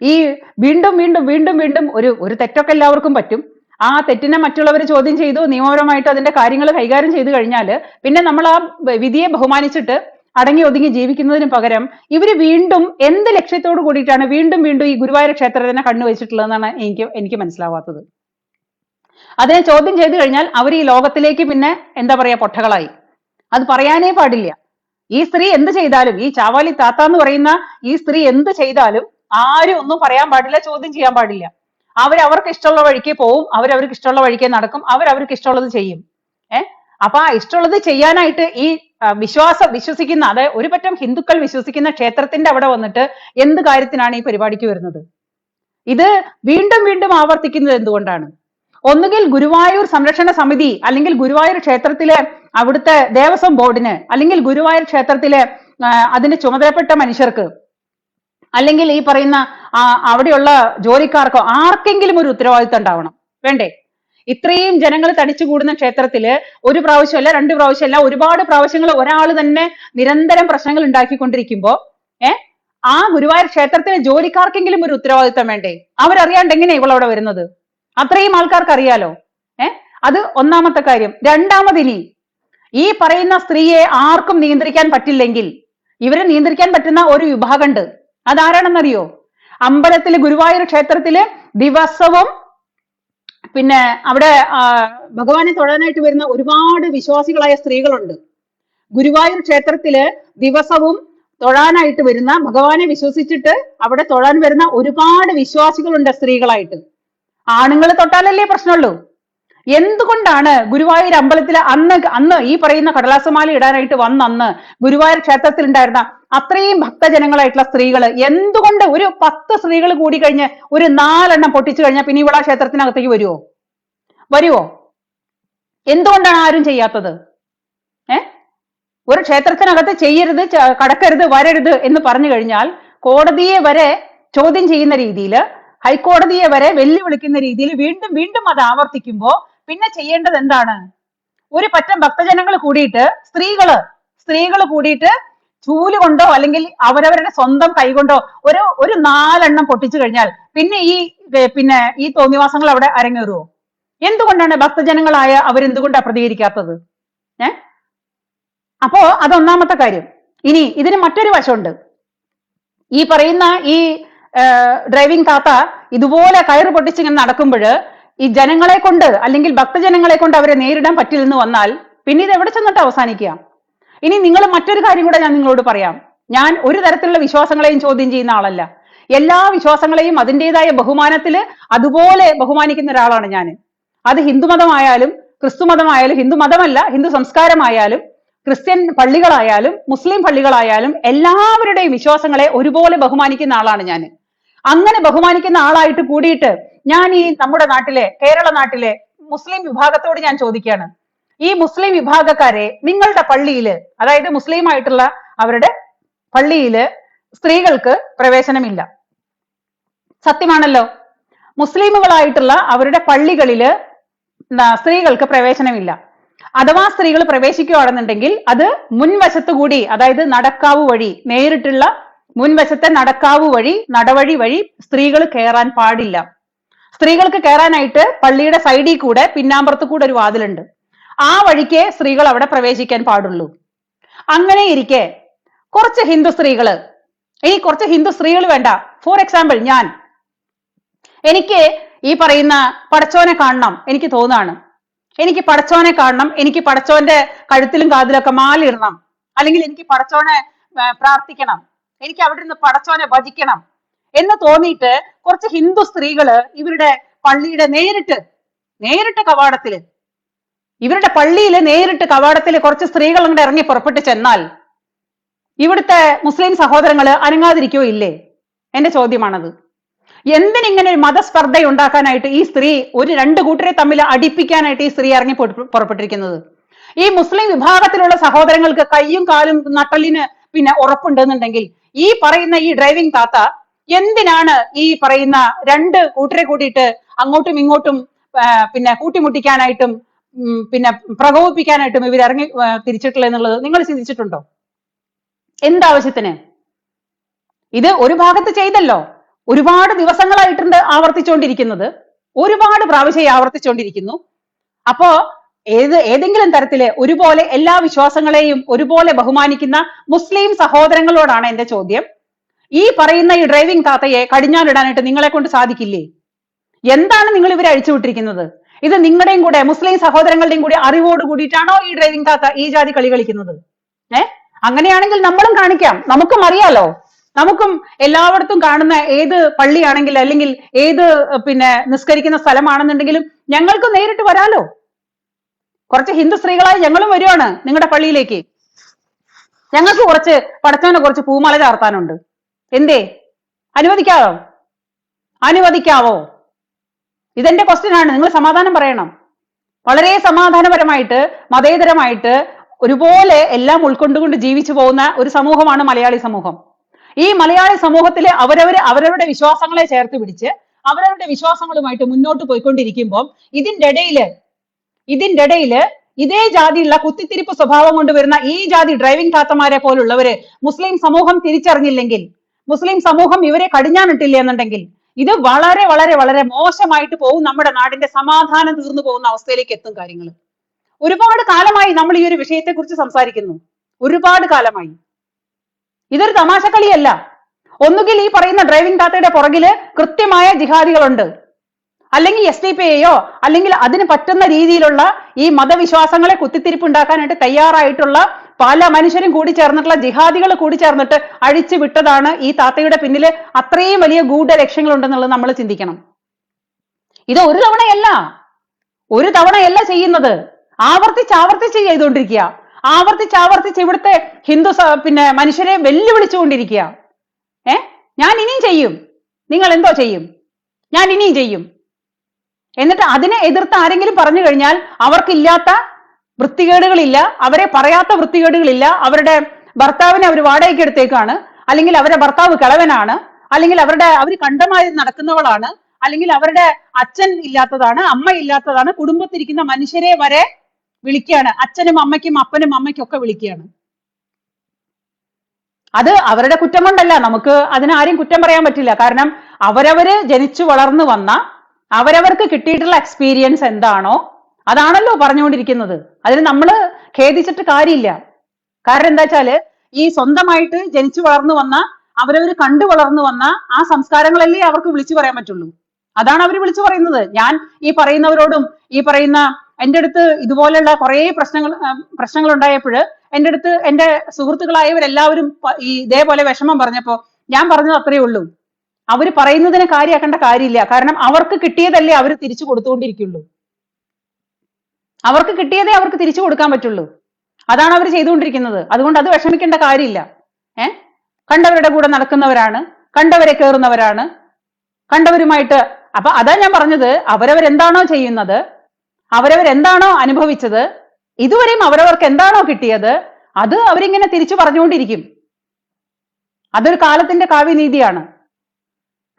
ഈ വീണ്ടും വീണ്ടും വീണ്ടും വീണ്ടും ഒരു ഒരു തെറ്റൊക്കെ എല്ലാവർക്കും പറ്റും. ആ തെറ്റിനെ മറ്റുള്ളവർ ചോദ്യം ചെയ്തു നിയമപരമായിട്ട് അതിന്റെ കാര്യങ്ങൾ കൈകാര്യം ചെയ്തു കഴിഞ്ഞാൽ പിന്നെ നമ്മൾ ആ വിധിയെ ബഹുമാനിച്ചിട്ട് അടങ്ങി ഒതുങ്ങി ജീവിക്കുന്നതിന് പകരം ഇവർ വീണ്ടും എന്ത് ലക്ഷ്യത്തോട് കൂടിയിട്ടാണ് വീണ്ടും വീണ്ടും ഈ ഗുരുവായൂർ ക്ഷേത്രത്തിനെ കണ്ണുവെച്ചിട്ടുള്ളതെന്നാണ് എനിക്ക് എനിക്ക് മനസ്സിലാവാത്തത്. അതിനെ ചോദ്യം ചെയ്തു കഴിഞ്ഞാൽ അവർ ഈ ലോകത്തിലേക്ക് പിന്നെ എന്താ പറയാ പൊട്ടകളായി. അത് പറയാനേ പാടില്ല. ഈ സ്ത്രീ എന്ത് ചെയ്താലും ഈ ചാവാലി താത്ത എന്ന് പറയുന്ന ഈ സ്ത്രീ എന്ത് ചെയ്താലും ആരും ഒന്നും പറയാൻ പാടില്ല ചോദ്യം ചെയ്യാൻ പാടില്ല. അവർ അവർക്ക് ഇഷ്ടമുള്ള വഴിക്ക് പോവും അവർക്ക് ഇഷ്ടമുള്ള വഴിക്ക് നടക്കും അവർ അവർക്ക് ഇഷ്ടമുള്ളത് ചെയ്യും. ഏർ അപ്പൊ ആ ഇഷ്ടമുള്ളത് ചെയ്യാനായിട്ട് ഈ വിശ്വാസം വിശ്വസിക്കുന്ന അതായത് ഒരു പറ്റം ഹിന്ദുക്കൾ വിശ്വസിക്കുന്ന ക്ഷേത്രത്തിന്റെ അവിടെ വന്നിട്ട് എന്ത് കാര്യത്തിനാണ് ഈ പരിപാടിക്ക് വരുന്നത്? ഇത് വീണ്ടും വീണ്ടും ആവർത്തിക്കുന്നത് എന്തുകൊണ്ടാണ്? ഒന്നുകിൽ ഗുരുവായൂർ സംരക്ഷണ സമിതി അല്ലെങ്കിൽ ഗുരുവായൂർ ക്ഷേത്രത്തിലെ അവിടുത്തെ ദേവസ്വം ബോർഡിന് അല്ലെങ്കിൽ ഗുരുവായൂർ ക്ഷേത്രത്തിലെ അതിന് ചുമതലപ്പെട്ട മനുഷ്യർക്ക് അല്ലെങ്കിൽ ഈ പറയുന്ന അവിടെയുള്ള ജോലിക്കാർക്കോ ആർക്കെങ്കിലും ഒരു ഉത്തരവാദിത്തം ഉണ്ടാവണം. വേണ്ടേ? ഇത്രയും ജനങ്ങൾ തടിച്ചു കൂടുന്ന ക്ഷേത്രത്തിൽ ഒരു പ്രാവശ്യമല്ല രണ്ട് പ്രാവശ്യമല്ല ഒരുപാട് പ്രാവശ്യങ്ങൾ ഒരാൾ തന്നെ നിരന്തരം പ്രശ്നങ്ങൾ ഉണ്ടാക്കിക്കൊണ്ടിരിക്കുമ്പോ ഏ? ആ ഗുരുവായൂർ ക്ഷേത്രത്തിലെ ജോലിക്കാർക്കെങ്കിലും ഒരു ഉത്തരവാദിത്തം വേണ്ടേ? അവരറിയാണ്ട് എങ്ങനെ ഇവളവിടെ വരുന്നത്? അത്രയും ആൾക്കാർക്ക് അറിയാലോ ഏ? അത് ഒന്നാമത്തെ കാര്യം. രണ്ടാമത് ഇനി ഈ പറയുന്ന സ്ത്രീയെ ആർക്കും നിയന്ത്രിക്കാൻ പറ്റില്ലെങ്കിൽ ഇവരെ നിയന്ത്രിക്കാൻ പറ്റുന്ന ഒരു വിഭാഗമുണ്ട്. അതാരാണെന്നറിയോ? അമ്പലത്തിലെ ഗുരുവായൂർ ക്ഷേത്രത്തിൽ ദിവസവും പിന്നെ അവിടെ ഭഗവാനെ തൊഴാനായിട്ട് വരുന്ന ഒരുപാട് വിശ്വാസികളായ സ്ത്രീകളുണ്ട്. ഗുരുവായൂർ ക്ഷേത്രത്തിൽ ദിവസവും തൊഴാനായിട്ട് വരുന്ന ഭഗവാനെ വിശ്വസിച്ചിട്ട് അവിടെ തൊഴാൻ വരുന്ന ഒരുപാട് വിശ്വാസികളുണ്ട് സ്ത്രീകളായിട്ട്. ആണുങ്ങൾ തൊട്ടാലല്ലേ പ്രശ്നമുള്ളൂ. എന്തുകൊണ്ടാണ് ഗുരുവായൂർ അമ്പലത്തിൽ അന്ന് അന്ന് ഈ പറയുന്ന കടലാസമാല ഇടാനായിട്ട് വന്നന്ന് ഗുരുവായൂർ ക്ഷേത്രത്തിൽ ഉണ്ടായിരുന്ന അത്രയും ഭക്തജനങ്ങളായിട്ടുള്ള സ്ത്രീകൾ എന്തുകൊണ്ട് ഒരു പത്ത് സ്ത്രീകൾ കൂടി കഴിഞ്ഞ് ഒരു നാലെണ്ണം പൊട്ടിച്ചു കഴിഞ്ഞാൽ പിന്നെ ഇവിടെ ക്ഷേത്രത്തിനകത്തേക്ക് വരുമോ വരുമോ എന്തുകൊണ്ടാണ് ആരും ചെയ്യാത്തത്? ഏ? ഒരു ക്ഷേത്രത്തിനകത്ത് ചെയ്യരുത് കടക്കരുത് വരരുത് എന്ന് പറഞ്ഞു കഴിഞ്ഞാൽ കോടതിയെ വരെ ചോദ്യം ചെയ്യുന്ന രീതിയിൽ ഹൈക്കോടതിയെ വരെ വെല്ലുവിളിക്കുന്ന രീതിയിൽ വീണ്ടും വീണ്ടും അത് ആവർത്തിക്കുമ്പോ പിന്നെ ചെയ്യേണ്ടത് എന്താണ്? ഒരു പറ്റം ഭക്തജനങ്ങൾ കൂടിയിട്ട് സ്ത്രീകൾ സ്ത്രീകൾ കൂടിയിട്ട് ചൂൽ കൊണ്ടോ അല്ലെങ്കിൽ അവരവരുടെ സ്വന്തം കൈകൊണ്ടോ ഒരു ഒരു നാലെണ്ണം പൊട്ടിച്ചു കഴിഞ്ഞാൽ പിന്നെ ഈ പിന്നെ ഈ തോന്നിവാസങ്ങൾ അവിടെ അരങ്ങേറുമോ എന്തുകൊണ്ടാണ് ഭക്തജനങ്ങളായ അവരെന്തുകൊണ്ടാ പ്രതികരിക്കാത്തത് ഏ? അപ്പോ അതൊന്നാമത്തെ കാര്യം. ഇനി ഇതിന് മറ്റൊരു വശമുണ്ട്. ഈ പറയുന്ന ഈ ഡ്രൈവിംഗ് താത്ത ഇതുപോലെ കയറ് പൊട്ടിച്ചിങ്ങനെ നടക്കുമ്പോൾ ഈ ജനങ്ങളെ കൊണ്ട് അല്ലെങ്കിൽ ഭക്തജനങ്ങളെ കൊണ്ട് അവരെ നേരിടാൻ പറ്റില്ലെന്ന് വന്നാൽ പിന്നെ ഇത് എവിടെ ചെന്നിട്ട് അവസാനിക്കുക? ഇനി നിങ്ങൾ മറ്റൊരു കാര്യം കൂടെ ഞാൻ നിങ്ങളോട് പറയാം. ഞാൻ ഒരു തരത്തിലുള്ള വിശ്വാസങ്ങളെയും ചോദ്യം ചെയ്യുന്ന ആളല്ല. എല്ലാ വിശ്വാസങ്ങളെയും അതിന്റെതായ ബഹുമാനത്തിൽ അതുപോലെ ബഹുമാനിക്കുന്ന ഒരാളാണ് ഞാൻ. അത് ഹിന്ദുമതമായാലും ക്രിസ്തുമതമായാലും ഹിന്ദു മതമല്ല ഹിന്ദു സംസ്കാരമായാലും ക്രിസ്ത്യൻ പള്ളികളായാലും മുസ്ലിം പള്ളികളായാലും എല്ലാവരുടെയും വിശ്വാസങ്ങളെ ഒരുപോലെ ബഹുമാനിക്കുന്ന ആളാണ് ഞാൻ. അങ്ങനെ ബഹുമാനിക്കുന്ന ആളായിട്ട് കൂടിയിട്ട് ഞാൻ ഈ നമ്മുടെ നാട്ടിലെ കേരള നാട്ടിലെ മുസ്ലിം വിഭാഗത്തോട് ഞാൻ ചോദിക്കുകയാണ്. ഈ മുസ്ലിം വിഭാഗക്കാരെ നിങ്ങളുടെ പള്ളിയിൽ അതായത് മുസ്ലിം ആയിട്ടുള്ള അവരുടെ പള്ളിയിൽ സ്ത്രീകൾക്ക് പ്രവേശനമില്ല. സത്യമാണല്ലോ? മുസ്ലിമുകളായിട്ടുള്ള അവരുടെ പള്ളികളിൽ സ്ത്രീകൾക്ക് പ്രവേശനമില്ല. അഥവാ സ്ത്രീകൾ പ്രവേശിക്കുകയാണെന്നുണ്ടെങ്കിൽ അത് മുൻവശത്തുകൂടി അതായത് നടക്കാവ് വഴി നേരിട്ടുള്ള മുൻവശത്തെ നടക്കാവ് വഴി നടവഴി വഴി സ്ത്രീകൾ കയറാൻ പാടില്ല. സ്ത്രീകൾക്ക് കയറാനായിട്ട് പള്ളിയുടെ സൈഡിൽ കൂടെ പിന്നാമ്പുറത്ത് കൂടെ ഒരു വാതിലുണ്ട്. ആ വഴിക്ക് സ്ത്രീകൾ അവിടെ പ്രവേശിക്കാൻ പാടുള്ളൂ. അങ്ങനെ ഇരിക്കെ കുറച്ച് ഹിന്ദു സ്ത്രീകൾ ഈ കുറച്ച് ഹിന്ദു സ്ത്രീകൾ വേണ്ട. ഫോർ എക്സാമ്പിൾ ഞാൻ. എനിക്ക് ഈ പറയുന്ന പടച്ചോനെ കാണണം എനിക്ക് തോന്നാണ്. എനിക്ക് പടച്ചോനെ കാണണം എനിക്ക് പടച്ചോന്റെ കഴുത്തിലും കാതിലൊക്കെ മാലിടണം അല്ലെങ്കിൽ എനിക്ക് പടച്ചോനെ പ്രാർത്ഥിക്കണം. എനിക്ക് അവിടെ നിന്ന് പടച്ചോനെ വധിക്കണം എന്ന് തോന്നിയിട്ട് കുറച്ച് ഹിന്ദു സ്ത്രീകൾ ഇവരുടെ പള്ളിയുടെ നേരിട്ട് നേരിട്ട് കവാടത്തിൽ ഇവരുടെ പള്ളിയിൽ നേരിട്ട് കവാടത്തിൽ കുറച്ച് സ്ത്രീകൾ അങ്ങോട്ട് ഇറങ്ങി പുറപ്പെട്ട് ചെന്നാൽ ഇവിടുത്തെ മുസ്ലിം സഹോദരങ്ങൾ അനങ്ങാതിരിക്കോ ഇല്ലേ? എന്റെ ചോദ്യമാണത്. എന്തിനിങ്ങനെ ഒരു മതസ്പർദ്ധ ഉണ്ടാക്കാനായിട്ട് ഈ സ്ത്രീ ഒരു രണ്ട് കൂട്ടരെ തമ്മിൽ അടിപ്പിക്കാനായിട്ട് ഈ സ്ത്രീ ഇറങ്ങി പുറ- പുറപ്പെട്ടിരിക്കുന്നത്? ഈ മുസ്ലിം വിഭാഗത്തിലുള്ള സഹോദരങ്ങൾക്ക് കയ്യും കാലും നട്ടലിന് പിന്നെ ഉറപ്പുണ്ടെന്നുണ്ടെങ്കിൽ ഈ പറയുന്ന ഈ ഡ്രൈവിംഗ് താത്ത എന്തിനാണ് ഈ പറയുന്ന രണ്ട് കൂട്ടരെ കൂട്ടിയിട്ട് അങ്ങോട്ടും ഇങ്ങോട്ടും പിന്നെ കൂട്ടിമുട്ടിക്കാനായിട്ടും പിന്നെ പ്രകോപിപ്പിക്കാനായിട്ടും ഇവർ ഇറങ്ങി തിരിച്ചിട്ടുള്ളത് എന്നുള്ളത് നിങ്ങൾ ചിന്തിച്ചിട്ടുണ്ടോ? എന്താവശ്യത്തിന്? ഇത് ഒരു ഭാഗത്ത് ചെയ്തല്ലോ. ഒരുപാട് ദിവസങ്ങളായിട്ടുണ്ട് ആവർത്തിച്ചുകൊണ്ടിരിക്കുന്നത് ഒരുപാട് പ്രാവശ്യം ആവർത്തിച്ചുകൊണ്ടിരിക്കുന്നു അപ്പോ ഏത് ഏതെങ്കിലും തരത്തിൽ ഒരുപോലെ എല്ലാ വിശ്വാസങ്ങളെയും ഒരുപോലെ ബഹുമാനിക്കുന്ന മുസ്ലിം സഹോദരങ്ങളോടാണ് എന്റെ ചോദ്യം. ഈ പറയുന്ന ഈ ഡ്രൈവിംഗ് താത്തയെ കടിഞ്ഞാനിടാനായിട്ട് നിങ്ങളെ കൊണ്ട് സാധിക്കില്ലേ? എന്താണ് നിങ്ങൾ ഇവരെ അഴിച്ചുവിട്ടിരിക്കുന്നത് ഇത് നിങ്ങളുടെയും കൂടെ മുസ്ലിം സഹോദരങ്ങളുടെയും കൂടി അറിവോട് കൂടിയിട്ടാണോ ഈ ഡ്രൈവിംഗ് താത്ത ഈ ജാതി കളി കളിക്കുന്നത്? ഏ? അങ്ങനെയാണെങ്കിൽ നമ്മളും കാണിക്കാം. നമുക്കും അറിയാലോ. നമുക്കും എല്ലായിടത്തും കാണുന്ന ഏത് പള്ളിയാണെങ്കിൽ അല്ലെങ്കിൽ ഏത് പിന്നെ നിസ്കരിക്കുന്ന സ്ഥലമാണെന്നുണ്ടെങ്കിലും ഞങ്ങൾക്ക് നേരിട്ട് വരാലോ. കുറച്ച് ഹിന്ദു സ്ത്രീകളായി ഞങ്ങളും വരുവാണ് നിങ്ങളുടെ പള്ളിയിലേക്ക്. ഞങ്ങൾക്ക് കുറച്ച് പടച്ചവനെ കുറച്ച് പൂമാല ചാർത്താനുണ്ട്. എന്തേ? അനുവദിക്കാവോ? അനുവദിക്കാവോ? ഇതെന്റെ ക്വസ്റ്റ്യൻ ആണ്. നിങ്ങൾ സമാധാനം പറയണം. വളരെ സമാധാനപരമായിട്ട് മതേതരമായിട്ട് ഒരുപോലെ എല്ലാം ഉൾക്കൊണ്ടുകൊണ്ട് ജീവിച്ചു പോകുന്ന ഒരു സമൂഹമാണ് മലയാളി സമൂഹം. ഈ മലയാളി സമൂഹത്തിലെ അവരവര് അവരവരുടെ വിശ്വാസങ്ങളെ ചേർത്ത് പിടിച്ച് അവരവരുടെ വിശ്വാസങ്ങളുമായിട്ട് മുന്നോട്ട് പോയിക്കൊണ്ടിരിക്കുമ്പോൾ ഇതിന്റെ ഇടയിൽ ഇതിന്റെ ഇടയിൽ ഇതേ ജാതിയുള്ള കുത്തിത്തിരിപ്പ് സ്വഭാവം കൊണ്ടുവരുന്ന ഈ ജാതി ഡ്രൈവിംഗ് താത്തമാരെ പോലുള്ളവര് മുസ്ലിം സമൂഹം തിരിച്ചറിഞ്ഞില്ലെങ്കിൽ മുസ്ലിം സമൂഹം ഇവരെ കടിഞ്ഞാനിട്ടില്ല എന്നുണ്ടെങ്കിൽ ഇത് വളരെ വളരെ വളരെ മോശമായിട്ട് പോകും നമ്മുടെ നാടിന്റെ സമാധാനം തീർന്നു പോകുന്ന അവസ്ഥയിലേക്ക് എത്തും കാര്യങ്ങൾ ഒരുപാട് കാലമായി നമ്മൾ ഈ ഒരു വിഷയത്തെ കുറിച്ച് സംസാരിക്കുന്നു. ഒരുപാട് കാലമായി. ഇതൊരു തമാശക്കളിയല്ല. ഒന്നുകിൽ ഈ പറയുന്ന ഡ്രൈവിംഗ് താത്തയുടെ പുറകിൽ കൃത്യമായ ജിഹാദികളുണ്ട്. അല്ലെങ്കിൽ എസ് ഡി പി ഐയോ അല്ലെങ്കിൽ അതിന് പറ്റുന്ന രീതിയിലുള്ള ഈ മതവിശ്വാസങ്ങളെ കുത്തിത്തിരിപ്പ് ഉണ്ടാക്കാനായിട്ട് തയ്യാറായിട്ടുള്ള പല മനുഷ്യരും കൂടി ചേർന്നിട്ടുള്ള ജിഹാദികൾ കൂടി ചേർന്നിട്ട് അഴിച്ചു വിട്ടതാണ് ഈ താത്തയുടെ പിന്നിൽ അത്രയും വലിയ ഗൂഢ ലക്ഷ്യങ്ങൾ ഉണ്ടെന്നുള്ളത് നമ്മൾ ചിന്തിക്കണം. ഇത് ഒരു തവണയല്ല. ഒരു തവണയല്ല ചെയ്യുന്നത്. ആവർത്തിച്ച് ആവർത്തിച്ച് ചെയ്തുകൊണ്ടിരിക്കുക. ആവർത്തിച്ച് ആവർത്തിച്ച് ഇവിടുത്തെ ഹിന്ദു പിന്നെ മനുഷ്യരെ വെല്ലുവിളിച്ചുകൊണ്ടിരിക്കുക. ഏ? ഞാൻ ഇനിയും ചെയ്യും. നിങ്ങൾ എന്തോ ചെയ്യും. ഞാൻ ഇനിയും ചെയ്യും. എന്നിട്ട് അതിനെ എതിർത്ത് ആരെങ്കിലും പറഞ്ഞു കഴിഞ്ഞാൽ അവർക്കില്ലാത്ത വൃത്തികേടുകളില്ല അവരെ പറയാത്ത വൃത്തികേടുകളില്ല അവരുടെ ഭർത്താവിനെ അവർ വാടകയ്ക്ക് എടുത്തേക്കാണ് അല്ലെങ്കിൽ അവരുടെ ഭർത്താവ് കിളവനാണ് അല്ലെങ്കിൽ അവരുടെ അവർ കണ്ടമായി നടക്കുന്നവളാണ് അല്ലെങ്കിൽ അവരുടെ അച്ഛൻ ഇല്ലാത്തതാണ് അമ്മ ഇല്ലാത്തതാണ് കുടുംബത്തിരിക്കുന്ന മനുഷ്യരെ വരെ വിളിക്കുകയാണ്. അച്ഛനും അമ്മയ്ക്കും അപ്പനും അമ്മയ്ക്കും ഒക്കെ വിളിക്കുകയാണ്. അത് അവരുടെ കുറ്റം കൊണ്ടല്ല. നമുക്ക് അതിനാരും കുറ്റം പറയാൻ പറ്റില്ല. കാരണം അവരവര് ജനിച്ചു വളർന്നു വന്ന അവരവർക്ക് കിട്ടിയിട്ടുള്ള എക്സ്പീരിയൻസ് എന്താണോ അതാണല്ലോ പറഞ്ഞുകൊണ്ടിരിക്കുന്നത്. അതിന് നമ്മൾ ഖേദിച്ചിട്ട് കാര്യമില്ല. കാരണം എന്താ വെച്ചാൽ ഈ സ്വന്തമായിട്ട് ജനിച്ചു വളർന്നു വന്ന അവരവർ കണ്ടു വളർന്നു വന്ന ആ സംസ്കാരങ്ങളല്ലേ അവർക്ക് വിളിച്ചു പറയാൻ പറ്റുള്ളൂ. അതാണ് അവർ വിളിച്ചു പറയുന്നത്. ഞാൻ ഈ പറയുന്നവരോടും ഈ പറയുന്ന എന്റെ അടുത്ത് ഇതുപോലെയുള്ള കുറേ പ്രശ്നങ്ങൾ പ്രശ്നങ്ങൾ ഉണ്ടായപ്പോൾ എന്റെ അടുത്ത് എന്റെ സുഹൃത്തുക്കളായവരെല്ലാവരും ഈ ഇതേപോലെ വിഷമം പറഞ്ഞപ്പോൾ ഞാൻ പറഞ്ഞത് അത്രയേ ഉള്ളൂ. അവർ പറയുന്നതിനെ കാര്യമാക്കേണ്ട കാര്യമില്ല. കാരണം അവർക്ക് കിട്ടിയതല്ലേ അവർ തിരിച്ചു കൊടുത്തുകൊണ്ടിരിക്കുള്ളൂ. അവർക്ക് കിട്ടിയതേ അവർക്ക് തിരിച്ചു കൊടുക്കാൻ പറ്റുള്ളൂ. അതാണ് അവർ ചെയ്തുകൊണ്ടിരിക്കുന്നത്. അതുകൊണ്ട് അത് വിഷമിക്കേണ്ട കാര്യമില്ല. ഏ? കണ്ടവരുടെ കൂടെ നടക്കുന്നവരാണ്. കണ്ടവരെ കയറുന്നവരാണ് കണ്ടവരുമായിട്ട് അപ്പൊ അതാ ഞാൻ പറഞ്ഞത് അവരവരെന്താണോ ചെയ്യുന്നത് അവരവരെന്താണോ അനുഭവിച്ചത് ഇതുവരെയും അവരവർക്ക് എന്താണോ കിട്ടിയത് അത് അവരിങ്ങനെ തിരിച്ചു പറഞ്ഞുകൊണ്ടിരിക്കും. അതൊരു കാലത്തിന്റെ കാവ്യനീതിയാണ്.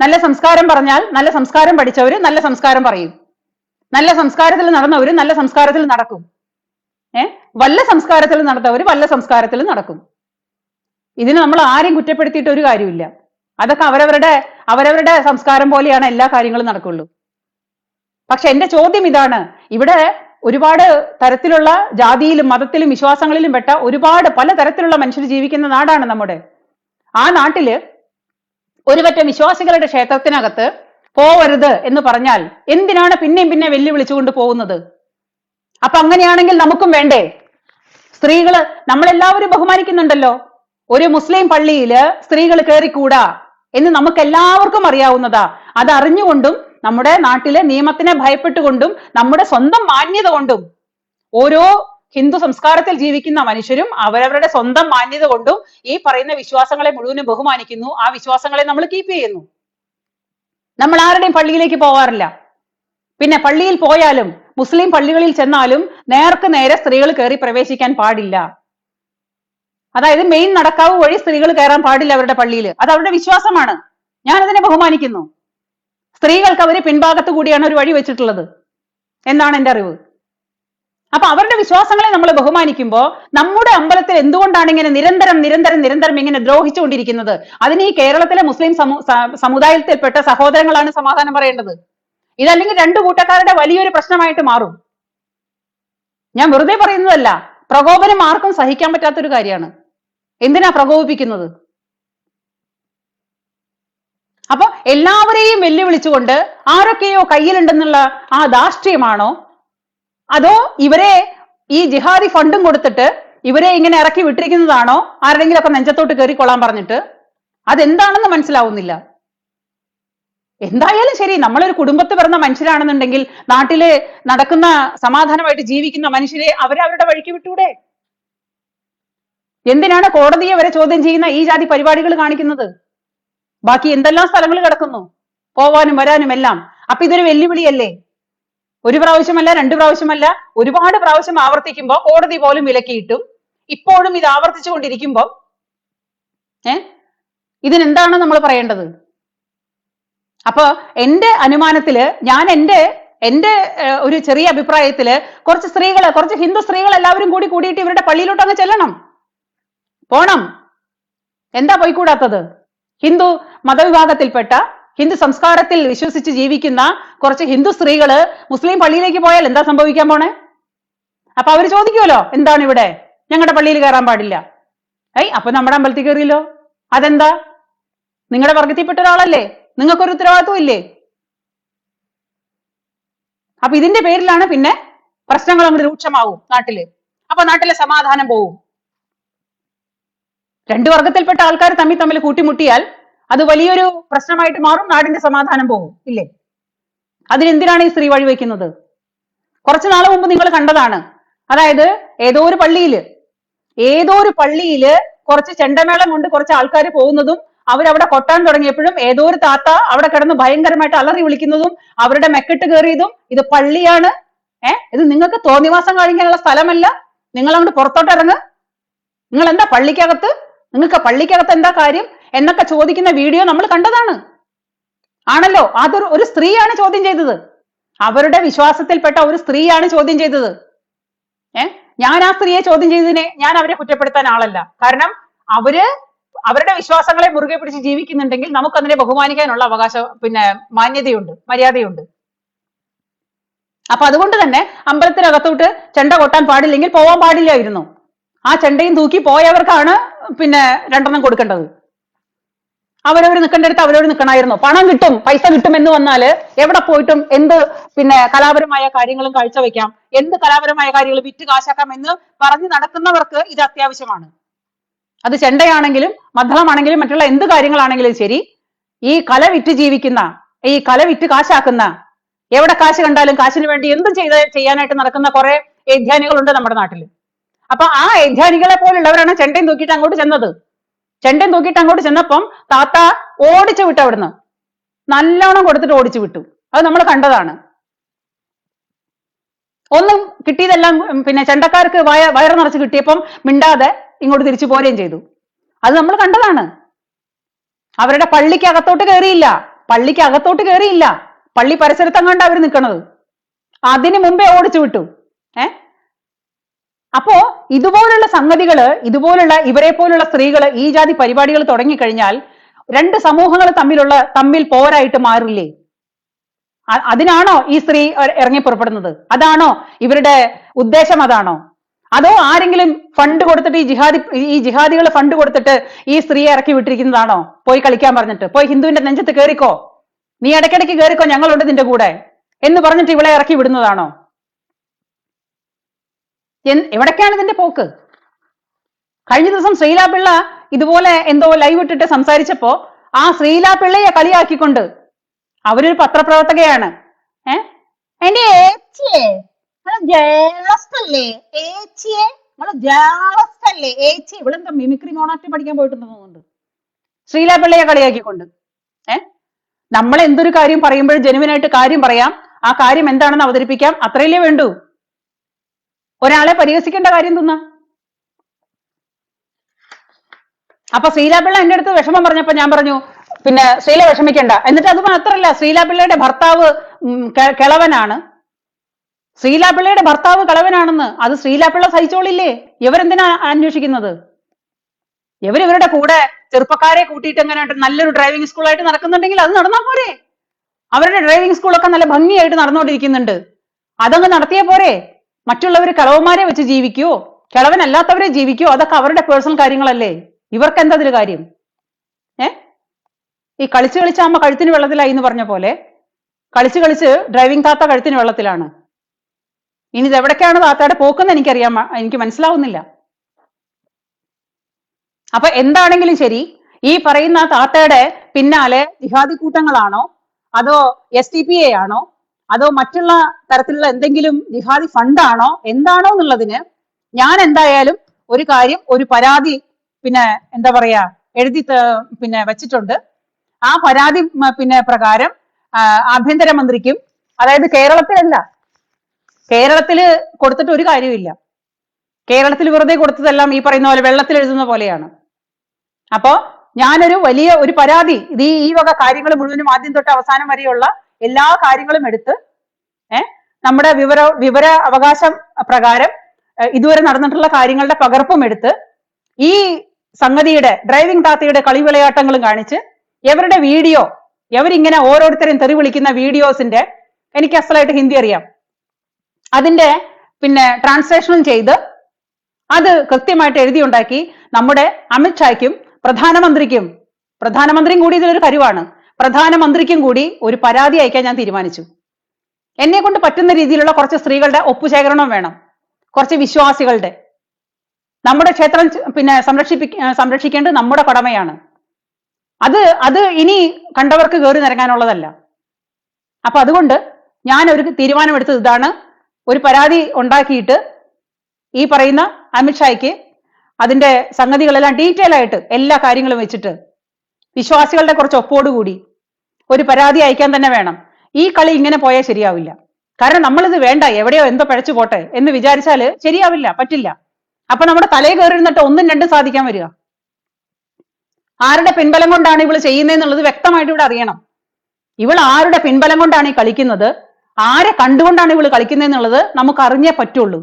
നല്ല സംസ്കാരം പറഞ്ഞാൽ നല്ല സംസ്കാരം പഠിച്ചവര് നല്ല സംസ്കാരം പറയും. നല്ല സംസ്കാരത്തിൽ നടന്നവര് നല്ല സംസ്കാരത്തിൽ നടക്കും. ഏ? വല്ല സംസ്കാരത്തിൽ നടന്നവര് വല്ല സംസ്കാരത്തിൽ നടക്കും. ഇതിന് നമ്മൾ ആരെയും കുറ്റപ്പെടുത്തിയിട്ട് ഒരു കാര്യമില്ല. അതൊക്കെ അവരവരുടെ അവരവരുടെ സംസ്കാരം പോലെയാണ് എല്ലാ കാര്യങ്ങളും നടക്കുള്ളൂ. പക്ഷെ എന്റെ ചോദ്യം ഇതാണ്. ഇവിടെ ഒരുപാട് തരത്തിലുള്ള ജാതിയിലും മതത്തിലും വിശ്വാസങ്ങളിലും പെട്ട ഒരുപാട് പല തരത്തിലുള്ള മനുഷ്യർ ജീവിക്കുന്ന നാടാണ് നമ്മുടെ. ആ നാട്ടിൽ ഒരു പറ്റം വിശ്വാസികളുടെ ക്ഷേത്രത്തിനകത്ത് പോവരുത് എന്ന് പറഞ്ഞാൽ എന്തിനാണ് പിന്നെയും പിന്നെ വെല്ലുവിളിച്ചുകൊണ്ട് പോകുന്നത്? അപ്പൊ അങ്ങനെയാണെങ്കിൽ നമുക്കും വേണ്ടേ? സ്ത്രീകൾ നമ്മളെല്ലാവരും ബഹുമാനിക്കുന്നുണ്ടല്ലോ. ഒരു മുസ്ലിം പള്ളിയിൽ സ്ത്രീകൾ കയറിക്കൂടാ എന്ന് നമുക്ക് എല്ലാവർക്കും അറിയാവുന്നതാ. അത് അറിഞ്ഞുകൊണ്ടും നമ്മുടെ നാട്ടിലെ നിയമത്തിനെ ഭയപ്പെട്ടുകൊണ്ടും നമ്മുടെ സ്വന്തം മാന്യത കൊണ്ടും ഓരോ ഹിന്ദു സംസ്കാരത്തിൽ ജീവിക്കുന്ന മനുഷ്യരും അവരവരുടെ സ്വന്തം മാന്യത കൊണ്ടും ഈ പറയുന്ന വിശ്വാസങ്ങളെ മുഴുവനും ബഹുമാനിക്കുന്നു. ആ വിശ്വാസങ്ങളെ നമ്മൾ കീപ്പ് ചെയ്യുന്നു. നമ്മൾ ആരുടെയും പള്ളിയിലേക്ക് പോവാറില്ല. പിന്നെ പള്ളിയിൽ പോയാലും മുസ്ലിം പള്ളികളിൽ ചെന്നാലും നേർക്ക് നേരെ സ്ത്രീകൾ കയറി പ്രവേശിക്കാൻ പാടില്ല. അതായത് മെയിൻ നടക്കാവ് വഴി സ്ത്രീകൾ കയറാൻ പാടില്ല അവരുടെ പള്ളിയിൽ. അത് അവരുടെ വിശ്വാസമാണ്. ഞാൻ അതിനെ ബഹുമാനിക്കുന്നു. സ്ത്രീകൾക്ക് അവർ പിൻഭാഗത്ത് കൂടിയാണ് ഒരു വഴി വെച്ചിട്ടുള്ളത്. എന്നാണ് എന്റെ അറിവ്? അപ്പൊ അവരുടെ വിശ്വാസങ്ങളെ നമ്മൾ ബഹുമാനിക്കുമ്പോൾ നമ്മുടെ അമ്പലത്തിൽ എന്തുകൊണ്ടാണ് ഇങ്ങനെ നിരന്തരം നിരന്തരം നിരന്തരം ഇങ്ങനെ ദ്രോഹിച്ചുകൊണ്ടിരിക്കുന്നത്? അതിന് ഈ കേരളത്തിലെ മുസ്ലിം സമു സമുദായത്തിൽപ്പെട്ട സഹോദരങ്ങളാണ് സമാധാനം പറയേണ്ടത്. ഇതല്ലെങ്കിൽ രണ്ടു കൂട്ടക്കാരുടെ വലിയൊരു പ്രശ്നമായിട്ട് മാറും. ഞാൻ വെറുതെ പറയുന്നതല്ല പ്രകോപനം ആർക്കും സഹിക്കാൻ പറ്റാത്തൊരു കാര്യമാണ്. എന്തിനാ പ്രകോപിപ്പിക്കുന്നത്? അപ്പൊ എല്ലാവരെയും വെല്ലുവിളിച്ചുകൊണ്ട് ആരൊക്കെയോ കയ്യിലുണ്ടെന്നുള്ള ആ ധാർഷ്ട്യമാണോ അതോ ഇവരെ ഈ ജിഹാദി ഫണ്ടും കൊടുത്തിട്ട് ഇവരെ ഇങ്ങനെ ഇറക്കി വിട്ടിരിക്കുന്നതാണോ? ആരുടെങ്കിലും ഒക്കെ നെഞ്ചത്തോട്ട് കയറി കൊള്ളാൻ പറഞ്ഞിട്ട്? അതെന്താണെന്ന് മനസ്സിലാവുന്നില്ല. എന്തായാലും ശരി നമ്മളൊരു കുടുംബത്ത് പിറന്ന മനുഷ്യരാണെന്നുണ്ടെങ്കിൽ നാട്ടിൽ നടക്കുന്ന സമാധാനമായിട്ട് ജീവിക്കുന്ന മനുഷ്യരെ അവരെ അവരുടെ വഴിക്ക് വിട്ടൂടെ? എന്തിനാണ് കോടതിയെ വരെ ചോദ്യം ചെയ്യുന്ന ഈ ജാതി പരിപാടികൾ കാണിക്കുന്നത്? ബാക്കി എന്തെല്ലാം സ്ഥലങ്ങൾ കിടക്കുന്നു? പോവാനും വരാനും എല്ലാം. അപ്പൊ ഇതൊരു വെല്ലുവിളിയല്ലേ? ഒരു പ്രാവശ്യമല്ല രണ്ടു പ്രാവശ്യമല്ല ഒരുപാട് പ്രാവശ്യം ആവർത്തിക്കുമ്പോൾ കോടതി പോലും വിലക്കിയിട്ടും ഇപ്പോഴും ഇത് ആവർത്തിച്ചുകൊണ്ടിരിക്കുമ്പോൾ ഏ? ഇതിനെന്താണ് നമ്മൾ പറയേണ്ടത്? അപ്പൊ എന്റെ അനുമാനത്തിൽ ഞാൻ എന്റെ എന്റെ ഒരു ചെറിയ അഭിപ്രായത്തിൽ കുറച്ച് സ്ത്രീകൾ കുറച്ച് ഹിന്ദു സ്ത്രീകൾ എല്ലാവരും കൂടി കൂടിയിട്ട് ഇവരുടെ പള്ളിയിലോട്ട് അങ്ങ് ചെല്ലണം. പോണം. എന്താ പോയിക്കൂടാത്തത്? ഹിന്ദു മതവിഭാഗത്തിൽപ്പെട്ട ഹിന്ദു സംസ്കാരത്തിൽ വിശ്വസിച്ച് ജീവിക്കുന്ന കുറച്ച് ഹിന്ദു സ്ത്രീകൾ മുസ്ലിം പള്ളിയിലേക്ക് പോയാൽ എന്താ സംഭവിക്കാൻ പോണേ? അപ്പൊ അവർ ചോദിക്കുമല്ലോ എന്താണ് ഇവിടെ? ഞങ്ങളുടെ പള്ളിയിൽ കയറാൻ പാടില്ല. ഏയ് അപ്പൊ നമ്മുടെ അമ്പലത്തിൽ കയറിയല്ലോ. അതെന്താ? നിങ്ങളുടെ വർഗത്തിൽപ്പെട്ട ഒരാളല്ലേ? നിങ്ങൾക്കൊരു ഉത്തരവാദിത്വം ഇല്ലേ? അപ്പൊ ഇതിന്റെ പേരിലാണ് പിന്നെ പ്രശ്നങ്ങൾ അങ്ങോട്ട് രൂക്ഷമാവും നാട്ടിൽ. അപ്പൊ നാട്ടിലെ സമാധാനം പോവും. രണ്ടു വർഗത്തിൽപ്പെട്ട ആൾക്കാർ തമ്മിൽ തമ്മിൽ കൂട്ടിമുട്ടിയാൽ അത് വലിയൊരു പ്രശ്നമായിട്ട് മാറും നാടിന്റെ സമാധാനം പോകും ഇല്ലേ? അതിനെന്തിനാണ് ഈ സ്ത്രീ വഴി വെക്കുന്നത് കുറച്ചു നാൾ മുമ്പ് നിങ്ങൾ കണ്ടതാണ്. അതായത് ഏതോ ഒരു പള്ളിയിൽ ഏതോ ഒരു പള്ളിയിൽ കുറച്ച് ചെണ്ടമേളം കൊണ്ട് കുറച്ച് ആൾക്കാർ പോകുന്നതും അവരവിടെ കൊട്ടാൻ തുടങ്ങിയപ്പോഴും ഏതോ ഒരു താത്ത അവിടെ കിടന്ന് ഭയങ്കരമായിട്ട് അലറി വിളിക്കുന്നതും അവരുടെ മെക്കെട്ട് കയറിയതും ഇത് പള്ളിയാണ്. ഏ? ഇത് നിങ്ങൾക്ക് തോന്നിവാസം കഴിക്കാനുള്ള സ്ഥലമല്ല. നിങ്ങൾ അങ്ങോട്ട് പുറത്തോട്ട് ഇറങ്ങ്. നിങ്ങൾ എന്താ പള്ളിക്കകത്ത്? നിങ്ങൾക്ക് പള്ളിക്കകത്ത് എന്താ കാര്യം? എന്നൊക്കെ ചോദിക്കുന്ന വീഡിയോ നമ്മൾ കണ്ടതാണ്. ആണല്ലോ അതൊരു ഒരു സ്ത്രീയാണ് ചോദ്യം ചെയ്തത്. അവരുടെ വിശ്വാസത്തിൽപ്പെട്ട ഒരു സ്ത്രീയാണ് ചോദ്യം ചെയ്തത്. ഏ? ഞാൻ ആ സ്ത്രീയെ ചോദ്യം ചെയ്തതിനെ ഞാൻ അവരെ കുറ്റപ്പെടുത്താൻ ആളല്ല. കാരണം അവർ അവരുടെ വിശ്വാസങ്ങളെ മുറുകെ പിടിച്ച് ജീവിക്കുന്നുണ്ടെങ്കിൽ നമുക്ക് അതിനെ ബഹുമാനിക്കാനുള്ള അവകാശം പിന്നെ മാന്യതയുണ്ട് മര്യാദയുണ്ട്. അപ്പൊ അതുകൊണ്ട് തന്നെ അമ്പലത്തിനകത്തോട്ട് ചെണ്ട കൊട്ടാൻ പാടില്ലെങ്കിൽ പോവാൻ പാടില്ലായിരുന്നു. ആ ചെണ്ടയും തൂക്കി പോയവർക്കാണ് പിന്നെ രണ്ടെണ്ണം കൊടുക്കേണ്ടത്. അവരവർ നിൽക്കേണ്ടടുത്ത് അവരവർ നിൽക്കണമായിരുന്നു പണം കിട്ടും പൈസ കിട്ടും എന്ന് വന്നാൽ എവിടെ പോയിട്ടും എന്ത് പിന്നെ കലാപരമായ കാര്യങ്ങളും കാഴ്ചവെക്കാം എന്ത് കലാപരമായ കാര്യങ്ങൾ വിറ്റ് കാശാക്കാം എന്ന് പറഞ്ഞു നടക്കുന്നവർക്ക് ഇത് അത്യാവശ്യമാണ്. അത് ചെണ്ടയാണെങ്കിലും മദ്ദളമാണെങ്കിലും മറ്റുള്ള എന്ത് കാര്യങ്ങളാണെങ്കിലും ശരി ഈ കല വിറ്റ് ജീവിക്കുന്ന ഈ കല വിറ്റ് കാശാക്കുന്ന എവിടെ കാശ് കണ്ടാലും കാശിന് വേണ്ടി എന്തും ചെയ്ത ചെയ്യാനായിട്ട് നടക്കുന്ന കുറെ ഏധ്യാനികളുണ്ട് നമ്മുടെ നാട്ടിൽ അപ്പൊ ആ ഏധ്യാനികളെ പോലുള്ളവരാണ് ചെണ്ടയും തൂക്കിയിട്ട് അങ്ങോട്ട് ചെന്നത്. ചെണ്ടയും തൂക്കിയിട്ട് അങ്ങോട്ട് ചെന്നപ്പം താത്ത ഓടിച്ചു വിട്ടു അവിടുന്ന്. നല്ലോണം കൊടുത്തിട്ട് ഓടിച്ചു വിട്ടു. അത് നമ്മൾ കണ്ടതാണ്. ഒന്നും കിട്ടിയതെല്ലാം പിന്നെ ചെണ്ടക്കാർക്ക് വയ വയറ് നിറച്ച് കിട്ടിയപ്പം മിണ്ടാതെ ഇങ്ങോട്ട് തിരിച്ചു പോരുകയും ചെയ്തു. അത് നമ്മൾ കണ്ടതാണ്. അവരുടെ പള്ളിക്ക് അകത്തോട്ട് കയറിയില്ല പള്ളിക്ക് അകത്തോട്ട് കയറിയില്ല പള്ളി പരിസരത്തെങ്ങാണ്ട് അവർ നിൽക്കണത് അതിനു മുമ്പേ ഓടിച്ചു വിട്ടു. ഏ? അപ്പോ ഇതുപോലുള്ള സംഗതികൾ ഇതുപോലുള്ള ഇവരെ പോലുള്ള സ്ത്രീകൾ ഈ ജാതി പരിപാടികൾ തുടങ്ങിക്കഴിഞ്ഞാൽ രണ്ട് സമൂഹങ്ങൾ തമ്മിലുള്ള തമ്മിൽ പോരായിട്ട് മാറില്ലേ? അതിനാണോ ഈ സ്ത്രീ ഇറങ്ങി പുറപ്പെടുന്നത്? അതാണോ ഇവരുടെ ഉദ്ദേശം അതാണോ? അതോ ആരെങ്കിലും ഫണ്ട് കൊടുത്തിട്ട് ഈ ജിഹാദി ഈ ജിഹാദികൾ ഫണ്ട് കൊടുത്തിട്ട് ഈ സ്ത്രീയെ ഇറക്കി വിട്ടിരിക്കുന്നതാണോ? പോയി കളിക്കാൻ പറഞ്ഞിട്ട്. പോയി ഹിന്ദുവിന്റെ നെഞ്ചത്ത് കയറിക്കോ നീ ഇടയ്ക്കിടയ്ക്ക് കയറിക്കോ ഞങ്ങളുണ്ട് നിന്റെ കൂടെ. എന്ന് പറഞ്ഞിട്ട് ഇവളെ ഇറക്കി വിടുന്നതാണോ? എവിടേക്കാണ് ഇതിന്റെ പോക്ക്? കഴിഞ്ഞ ദിവസം ശ്രീലാ പിള്ള ഇതുപോലെ എന്തോ ലൈവ് ഇട്ടിട്ട് സംസാരിച്ചപ്പോ ആ ശ്രീലാ പിള്ളയെ കളിയാക്കിക്കൊണ്ട് അവരൊരു പത്രപ്രവർത്തകയാണ്. ഏ? എന്റെ ഏച്ചിയെ നിങ്ങൾ ജേളസ്റ്റ് അല്ലേ ഏച്ചിയെ നിങ്ങൾ ജേളസ്റ്റ് അല്ലേ ഏച്ചി ഇവളെന്താ മിമിക്രി മോണാക്ടി പഠിക്കാൻ പോയിട്ടുണ്ടെന്ന് തോന്നുന്നുണ്ട്. ശ്രീലാ പിള്ളയെ കളിയാക്കിക്കൊണ്ട്. ഏ? നമ്മൾ എന്തൊരു കാര്യം പറയുമ്പോഴും ജനുവിനായിട്ട് കാര്യം പറയാം. ആ കാര്യം എന്താണെന്ന് അവതരിപ്പിക്കാം. അത്രയല്ലേ വേണ്ടൂ. ഒരാളെ പരിഹസിക്കേണ്ട കാര്യം തിന്നാ. അപ്പൊ ശ്രീലാപിള്ള എന്റെ അടുത്ത് വിഷമം പറഞ്ഞപ്പോ ഞാൻ പറഞ്ഞു പിന്നെ ശ്രീല വിഷമിക്കണ്ട. എന്നിട്ട് അത് മാത്രല്ല ശ്രീലാപിള്ളയുടെ ഭർത്താവ് കിളവനാണ്. ശ്രീലാപിള്ളയുടെ ഭർത്താവ് കളവനാണെന്ന് അത് ശ്രീലാപിള്ള സഹിച്ചോളില്ലേ? ഇവരെന്തിനാ അന്വേഷിക്കുന്നത്? ഇവരിവരുടെ കൂടെ ചെറുപ്പക്കാരെ കൂട്ടിയിട്ട് എങ്ങനെ നല്ലൊരു ഡ്രൈവിംഗ് സ്കൂളായിട്ട് നടക്കുന്നുണ്ടെങ്കിൽ അത് നടന്നാൽ പോരെ. അവരുടെ ഡ്രൈവിംഗ് സ്കൂളൊക്കെ നല്ല ഭംഗിയായിട്ട് നടന്നുകൊണ്ടിരിക്കുന്നുണ്ട്. അതങ്ങ് നടത്തിയ പോരെ. മറ്റുള്ളവർ കിളവന്മാരെ വെച്ച് ജീവിക്കുവോ? കിളവനല്ലാത്തവരെ ജീവിക്കോ അതൊക്കെ അവരുടെ പേഴ്സണൽ കാര്യങ്ങളല്ലേ? ഇവർക്ക് എന്താ അതിൽ കാര്യം? ഏ? ഈ കളിച്ച് കളിച്ച് കഴുത്തിന് വെള്ളത്തിലായി എന്ന് പറഞ്ഞ പോലെ കളിച്ച് കളിച്ച് ഡ്രൈവിംഗ് താത്ത കഴുത്തിന് വെള്ളത്തിലാണ്. ഇനി ഇത് എവിടേക്കാണ് താത്തയുടെ പോക്കെന്ന് എനിക്കറിയാ എനിക്ക് മനസ്സിലാവുന്നില്ല. അപ്പൊ എന്താണെങ്കിലും ശരി ഈ പറയുന്ന താത്തയുടെ പിന്നാലെ ജിഹാദി കൂട്ടങ്ങളാണോ? അതോ എസ് ടി പി എ ആണോ? അതോ മറ്റുള്ള തരത്തിലുള്ള എന്തെങ്കിലും ജിഹാദി ഫണ്ടാണോ എന്താണോ എന്നുള്ളതിന് ഞാൻ എന്തായാലും ഒരു കാര്യം ഒരു പരാതി പിന്നെ എന്താ പറയാ എഴുതി പിന്നെ വെച്ചിട്ടുണ്ട്. ആ പരാതി പിന്നെ പ്രകാരം ആഭ്യന്തരമന്ത്രിക്കും അതായത് കേരളത്തിലല്ല കേരളത്തിൽ കൊടുത്തിട്ട് ഒരു കാര്യമില്ല കേരളത്തിൽ വെറുതെ കൊടുത്തതെല്ലാം ഈ പറയുന്ന പോലെ വെള്ളത്തിൽ എഴുതുന്ന പോലെയാണ്. അപ്പോ ഞാനൊരു വലിയ ഒരു പരാതി ഇത് ഈ വക കാര്യങ്ങൾ മുഴുവനും ആദ്യം തൊട്ട് അവസാനം വരെയുള്ള എല്ലാ കാര്യങ്ങളും എടുത്ത് ഏഹ് നമ്മുടെ വിവര വിവര അവകാശം പ്രകാരം ഇതുവരെ നടന്നിട്ടുള്ള കാര്യങ്ങളുടെ പകർപ്പും എടുത്ത് ഈ സംഗതിയുടെ ഡ്രൈവിംഗ് താത്തയുടെ കളിവിളയാട്ടങ്ങളും കാണിച്ച് എവരുടെ വീഡിയോ എവരിങ്ങനെ ഓരോരുത്തരെയും തെറി വിളിക്കുന്ന വീഡിയോസിന്റെ എനിക്ക് അസലായിട്ട് ഹിന്ദി അറിയാം. അതിന്റെ പിന്നെ ട്രാൻസ്ലേഷനും ചെയ്ത് അത് കൃത്യമായിട്ട് എഴുതിയുണ്ടാക്കി നമ്മുടെ അമിത്ഷായ്ക്കും പ്രധാനമന്ത്രിക്കും പ്രധാനമന്ത്രിയും കൂടി ഇതിലൊരു കരുവാണ് പ്രധാനമന്ത്രിക്കും കൂടി ഒരു പരാതി അയക്കാൻ ഞാൻ തീരുമാനിച്ചു. എന്നെ കൊണ്ട് പറ്റുന്ന രീതിയിലുള്ള കുറച്ച് സ്ത്രീകളുടെ ഒപ്പുശേഖരണം വേണം. കുറച്ച് വിശ്വാസികളുടെ. നമ്മുടെ ക്ഷേത്രം പിന്നെ സംരക്ഷിപ്പി സംരക്ഷിക്കേണ്ടത് നമ്മുടെ കടമയാണ്. അത് അത് ഇനി കണ്ടവർക്ക് കയറി നിരങ്ങാനുള്ളതല്ല. അപ്പൊ അതുകൊണ്ട് ഞാൻ ഒരു തീരുമാനമെടുത്തത് ഇതാണ്. ഒരു പരാതി ഉണ്ടാക്കിയിട്ട് ഈ പറയുന്ന അമിത്ഷായ്ക്ക് അതിന്റെ സംഗതികളെല്ലാം ഡീറ്റെയിൽ ആയിട്ട് എല്ലാ കാര്യങ്ങളും വെച്ചിട്ട് വിശ്വാസികളുടെ കുറച്ച് ഒപ്പോടുകൂടി ഒരു പരാതി അയക്കാൻ തന്നെ വേണം. ഈ കളി ഇങ്ങനെ പോയാൽ ശരിയാവില്ല. കാരണം നമ്മളിത് വേണ്ട എവിടെയോ എന്തോ പഴച്ചു പോട്ടെ എന്ന് വിചാരിച്ചാൽ ശരിയാവില്ല പറ്റില്ല. അപ്പൊ നമ്മുടെ തലയിൽ കയറി ഇരുന്നിട്ട് ഒന്നും രണ്ടും സാധിക്കാൻ വരിക. ആരുടെ പിൻബലം കൊണ്ടാണ് ഇവൾ ചെയ്യുന്നതെന്നുള്ളത് വ്യക്തമായിട്ട് ഇവിടെ അറിയണം. ഇവൾ ആരുടെ പിൻബലം കൊണ്ടാണ് ഈ കളിക്കുന്നത്? ആരെ കണ്ടുകൊണ്ടാണ് ഇവൾ കളിക്കുന്നതെന്നുള്ളത് നമുക്ക് അറിഞ്ഞേ പറ്റുള്ളൂ.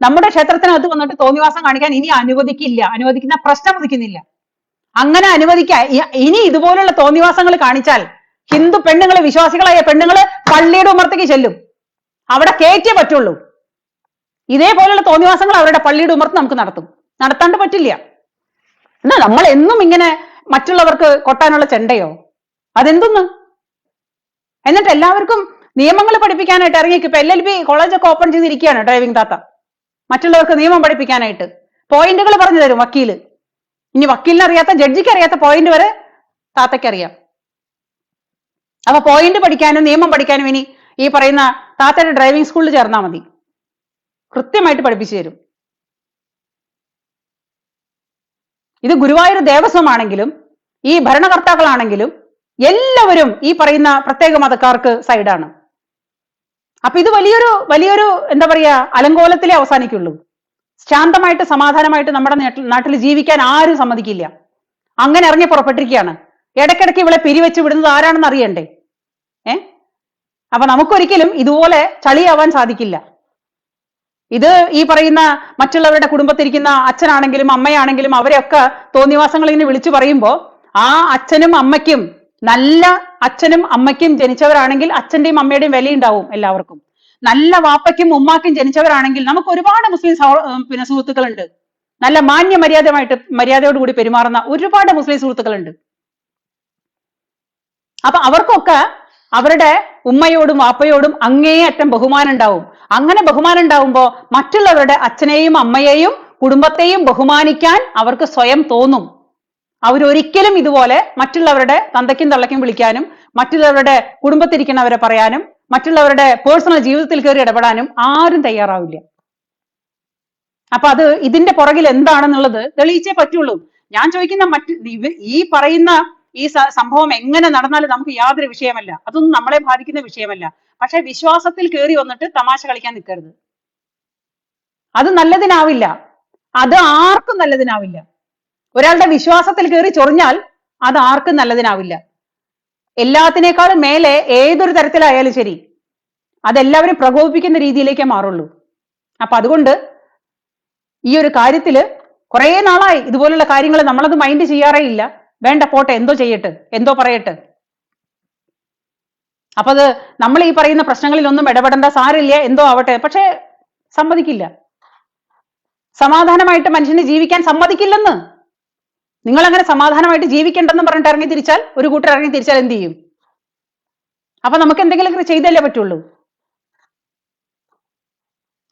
നമ്മുടെ ക്ഷേത്രത്തിനകത്ത് വന്നിട്ട് തോന്നിവാസം കാണിക്കാൻ ഇനി അനുവദിക്കില്ല. അനുവദിക്കുന്ന പ്രശ്നം ഉദിക്കുന്നില്ല അങ്ങനെ അനുവദിക്കാൻ ഇനി ഇതുപോലുള്ള തോന്നിവാസങ്ങൾ കാണിച്ചാൽ ഹിന്ദു പെണ്ണുങ്ങൾ വിശ്വാസികളായ പെണ്ണുങ്ങൾ പള്ളിയുടെ ഉമ്മർത്തേക്ക് ചെല്ലും. അവിടെ കയറ്റേ പറ്റുള്ളൂ. ഇതേപോലെയുള്ള തോന്നിവാസങ്ങൾ അവരുടെ പള്ളിയുടെ ഉമർത്ത് നമുക്ക് നടത്തും. നടത്താണ്ട് പറ്റില്ല. എന്നാ നമ്മൾ എന്നും ഇങ്ങനെ മറ്റുള്ളവർക്ക് കൊട്ടാനുള്ള ചെണ്ടയോ? അതെന്തെന്ന്? എന്നിട്ട് എല്ലാവർക്കും നിയമങ്ങൾ പഠിപ്പിക്കാനായിട്ട് ഇറങ്ങിക്ക്. ഇപ്പൊ എൽ എൽ ബി കോളേജൊക്കെ ഓപ്പൺ ചെയ്തിരിക്കുകയാണ് ഡ്രൈവിംഗ് താത്ത മറ്റുള്ളവർക്ക് നിയമം പഠിപ്പിക്കാനായിട്ട്. പോയിന്റുകൾ പറഞ്ഞു തരും വക്കീൽ. ഇനി വക്കീലിനറിയാത്ത ജഡ്ജിക്ക് അറിയാത്ത പോയിന്റ് വരെ താത്തയ്ക്ക് അറിയാം. അപ്പൊ പോയിന്റ് പഠിക്കാനും നിയമം പഠിക്കാനും ഇനി ഈ പറയുന്ന താത്തയുടെ ഡ്രൈവിംഗ് സ്കൂളിൽ ചേർന്നാൽ മതി. കൃത്യമായിട്ട് പഠിപ്പിച്ചു തരും. ഇത് ഗുരുവായൂർ ദേവസ്വമാണെങ്കിലും ഈ ഭരണകർത്താക്കളാണെങ്കിലും എല്ലാവരും ഈ പറയുന്ന പ്രത്യേക മതക്കാർക്ക് സൈഡാണ് അപ്പൊ ഇത് വലിയൊരു വലിയൊരു എന്താ പറയാ അലങ്കോലത്തിലേ അവസാനിക്കുള്ളൂ. ശാന്തമായിട്ട് സമാധാനമായിട്ട് നമ്മുടെ നാട്ടിൽ ജീവിക്കാൻ ആരും സമ്മതിക്കില്ല. അങ്ങനെ ഇറങ്ങി പുറപ്പെട്ടിരിക്കുകയാണ്. ഇടയ്ക്കിടയ്ക്ക് ഇവളെ പിരിവെച്ച് വിടുന്നത് ആരാണെന്ന് അറിയണ്ടേ? ഏ? അപ്പൊ നമുക്കൊരിക്കലും ഇതുപോലെ ചളിയാവാൻ സാധിക്കില്ല. ഇത് ഈ പറയുന്ന മറ്റുള്ളവരുടെ കുടുംബത്തിരിക്കുന്ന അച്ഛനാണെങ്കിലും അമ്മയാണെങ്കിലും അവരെയൊക്കെ തോന്നിവാസങ്ങൾ ഇങ്ങനെ വിളിച്ചു പറയുമ്പോൾ ആ അച്ഛനും അമ്മയ്ക്കും നല്ല അച്ഛനും അമ്മയ്ക്കും ജനിച്ചവരാണെങ്കിൽ അച്ഛന്റെയും അമ്മയുടെയും വിലയുണ്ടാവും എല്ലാവർക്കും. നല്ല വാപ്പയ്ക്കും ഉമ്മാക്കും ജനിച്ചവരാണെങ്കിൽ നമുക്ക് ഒരുപാട് മുസ്ലിം പിന്നെ സുഹൃത്തുക്കളുണ്ട്. നല്ല മാന്യ മര്യാദമായിട്ട് മര്യാദയോടുകൂടി പെരുമാറുന്ന ഒരുപാട് മുസ്ലിം സുഹൃത്തുക്കളുണ്ട്. അപ്പൊ അവർക്കൊക്കെ അവരുടെ ഉമ്മയോടും വാപ്പയോടും അങ്ങേയറ്റം ബഹുമാനം ഉണ്ടാവും. അങ്ങനെ ബഹുമാനം ഉണ്ടാവുമ്പോൾ മറ്റുള്ളവരുടെ അച്ഛനെയും അമ്മയെയും കുടുംബത്തെയും ബഹുമാനിക്കാൻ അവർക്ക് സ്വയം തോന്നും. അവരൊരിക്കലും ഇതുപോലെ മറ്റുള്ളവരുടെ തന്തയ്ക്കും തള്ളയ്ക്കും വിളിക്കാനും മറ്റുള്ളവരുടെ കുടുംബത്തിരിക്കുന്നവരെ പറയാനും മറ്റുള്ളവരുടെ പേഴ്സണൽ ജീവിതത്തിൽ കയറി ഇടപെടാനും ആരും തയ്യാറാവില്ല. അപ്പൊ അത് ഇതിന്റെ പുറകിൽ എന്താണെന്നുള്ളത് തെളിയിച്ചേ പറ്റുള്ളൂ. ഞാൻ ചോദിക്കുന്ന മറ്റ് ഈ പറയുന്ന ഈ സംഭവം എങ്ങനെ നടന്നാലും നമുക്ക് യാതൊരു വിഷയമല്ല. അതൊന്നും നമ്മളെ ബാധിക്കുന്ന വിഷയമല്ല. പക്ഷെ വിശ്വാസത്തിൽ കയറി വന്നിട്ട് തമാശ കളിക്കാൻ നിൽക്കരുത് അത് നല്ലതിനാവില്ല. അത് ആർക്കും നല്ലതിനാവില്ല. ഒരാളുടെ വിശ്വാസത്തിൽ കയറി ചൊറിഞ്ഞാൽ അത് ആർക്കും നല്ലതിനാവില്ല. എല്ലാത്തിനേക്കാളും മേലെ ഏതൊരു തരത്തിലായാലും ശരി അതെല്ലാവരും പ്രകോപിപ്പിക്കുന്ന രീതിയിലേക്കേ മാറുള്ളൂ. അപ്പൊ അതുകൊണ്ട് ഈ ഒരു കാര്യത്തിൽ കുറെ നാളായി ഇതുപോലുള്ള കാര്യങ്ങൾ നമ്മളത് മൈൻഡ് ചെയ്യാറേ ഇല്ല. വേണ്ട പോട്ടെ എന്തോ ചെയ്യട്ടെ എന്തോ പറയട്ടെ. അപ്പൊ അത് നമ്മൾ ഈ പറയുന്ന പ്രശ്നങ്ങളിൽ പ്രശ്നങ്ങളിലൊന്നും ഇടപെടേണ്ട സാരില്ല എന്തോ ആവട്ടെ. പക്ഷേ സമ്മതിക്കില്ല. സമാധാനമായിട്ട് മനുഷ്യന് ജീവിക്കാൻ സമ്മതിക്കില്ലെന്ന്. നിങ്ങൾ അങ്ങനെ സമാധാനമായിട്ട് ജീവിക്കേണ്ടെന്ന് പറഞ്ഞിട്ട് ഇറങ്ങി തിരിച്ചാൽ ഒരു കൂട്ടർ ഇറങ്ങി തിരിച്ചാൽ എന്ത് ചെയ്യും? അപ്പൊ നമുക്ക് എന്തെങ്കിലും ചെയ്തല്ലേ പറ്റുള്ളൂ.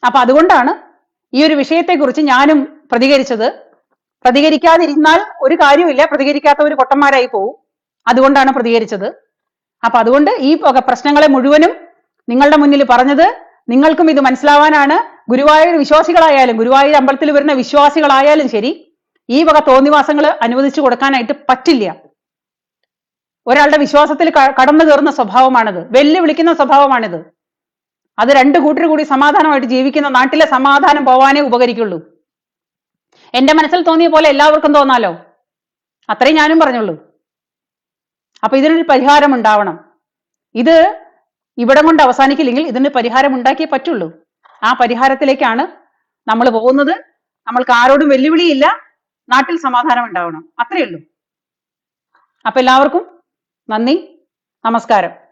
അപ്പൊ അതുകൊണ്ടാണ് ഈ ഒരു വിഷയത്തെക്കുറിച്ച് ഞാനും പ്രതികരിച്ചത്. പ്രതികരിക്കാതിരുന്നാൽ ഒരു കാര്യമില്ല പ്രതികരിക്കാത്ത ഒരു പൊട്ടന്മാരായി പോവും. അതുകൊണ്ടാണ് പ്രതികരിച്ചത്. അപ്പൊ അതുകൊണ്ട് ഈ പ്രശ്നങ്ങളെ മുഴുവനും നിങ്ങളുടെ മുന്നിൽ പറഞ്ഞത് നിങ്ങൾക്കും ഇത് മനസ്സിലാവാനാണ്. ഗുരുവായൂർ വിശ്വാസികളായാലും ഗുരുവായൂർ അമ്പലത്തിൽ വരുന്ന വിശ്വാസികളായാലും ശരി ഈ വക തോന്നിവാസങ്ങൾ അനുവദിച്ചു കൊടുക്കാനായിട്ട് പറ്റില്ല. ഒരാളുടെ വിശ്വാസത്തിൽ കടന്നു കയറുന്ന സ്വഭാവമാണിത്. വെല്ലുവിളിക്കുന്ന സ്വഭാവമാണിത്. അത് രണ്ട് കൂട്ടർ കൂടി സമാധാനമായിട്ട് ജീവിക്കുന്ന നാട്ടിലെ സമാധാനം പോവാനേ ഉപകരിക്കുള്ളൂ. എന്റെ മനസ്സിൽ തോന്നിയ പോലെ എല്ലാവർക്കും തോന്നാലോ? അത്രയും ഞാനും പറഞ്ഞുള്ളൂ. അപ്പൊ ഇതിനൊരു പരിഹാരം ഉണ്ടാവണം. ഇത് ഇവിടം കൊണ്ട് അവസാനിക്കില്ലെങ്കിൽ ഇതിന് പരിഹാരം ഉണ്ടാക്കിയേ പറ്റുള്ളൂ. ആ പരിഹാരത്തിലേക്കാണ് നമ്മൾ പോകുന്നത്. നമ്മൾക്ക് ആരോടും വെല്ലുവിളിയില്ല. നാട്ടിൽ സമാധാനം ഉണ്ടാവണം. അത്രയേ ഉള്ളൂ. അപ്പൊ എല്ലാവർക്കും നന്ദി. നമസ്കാരം.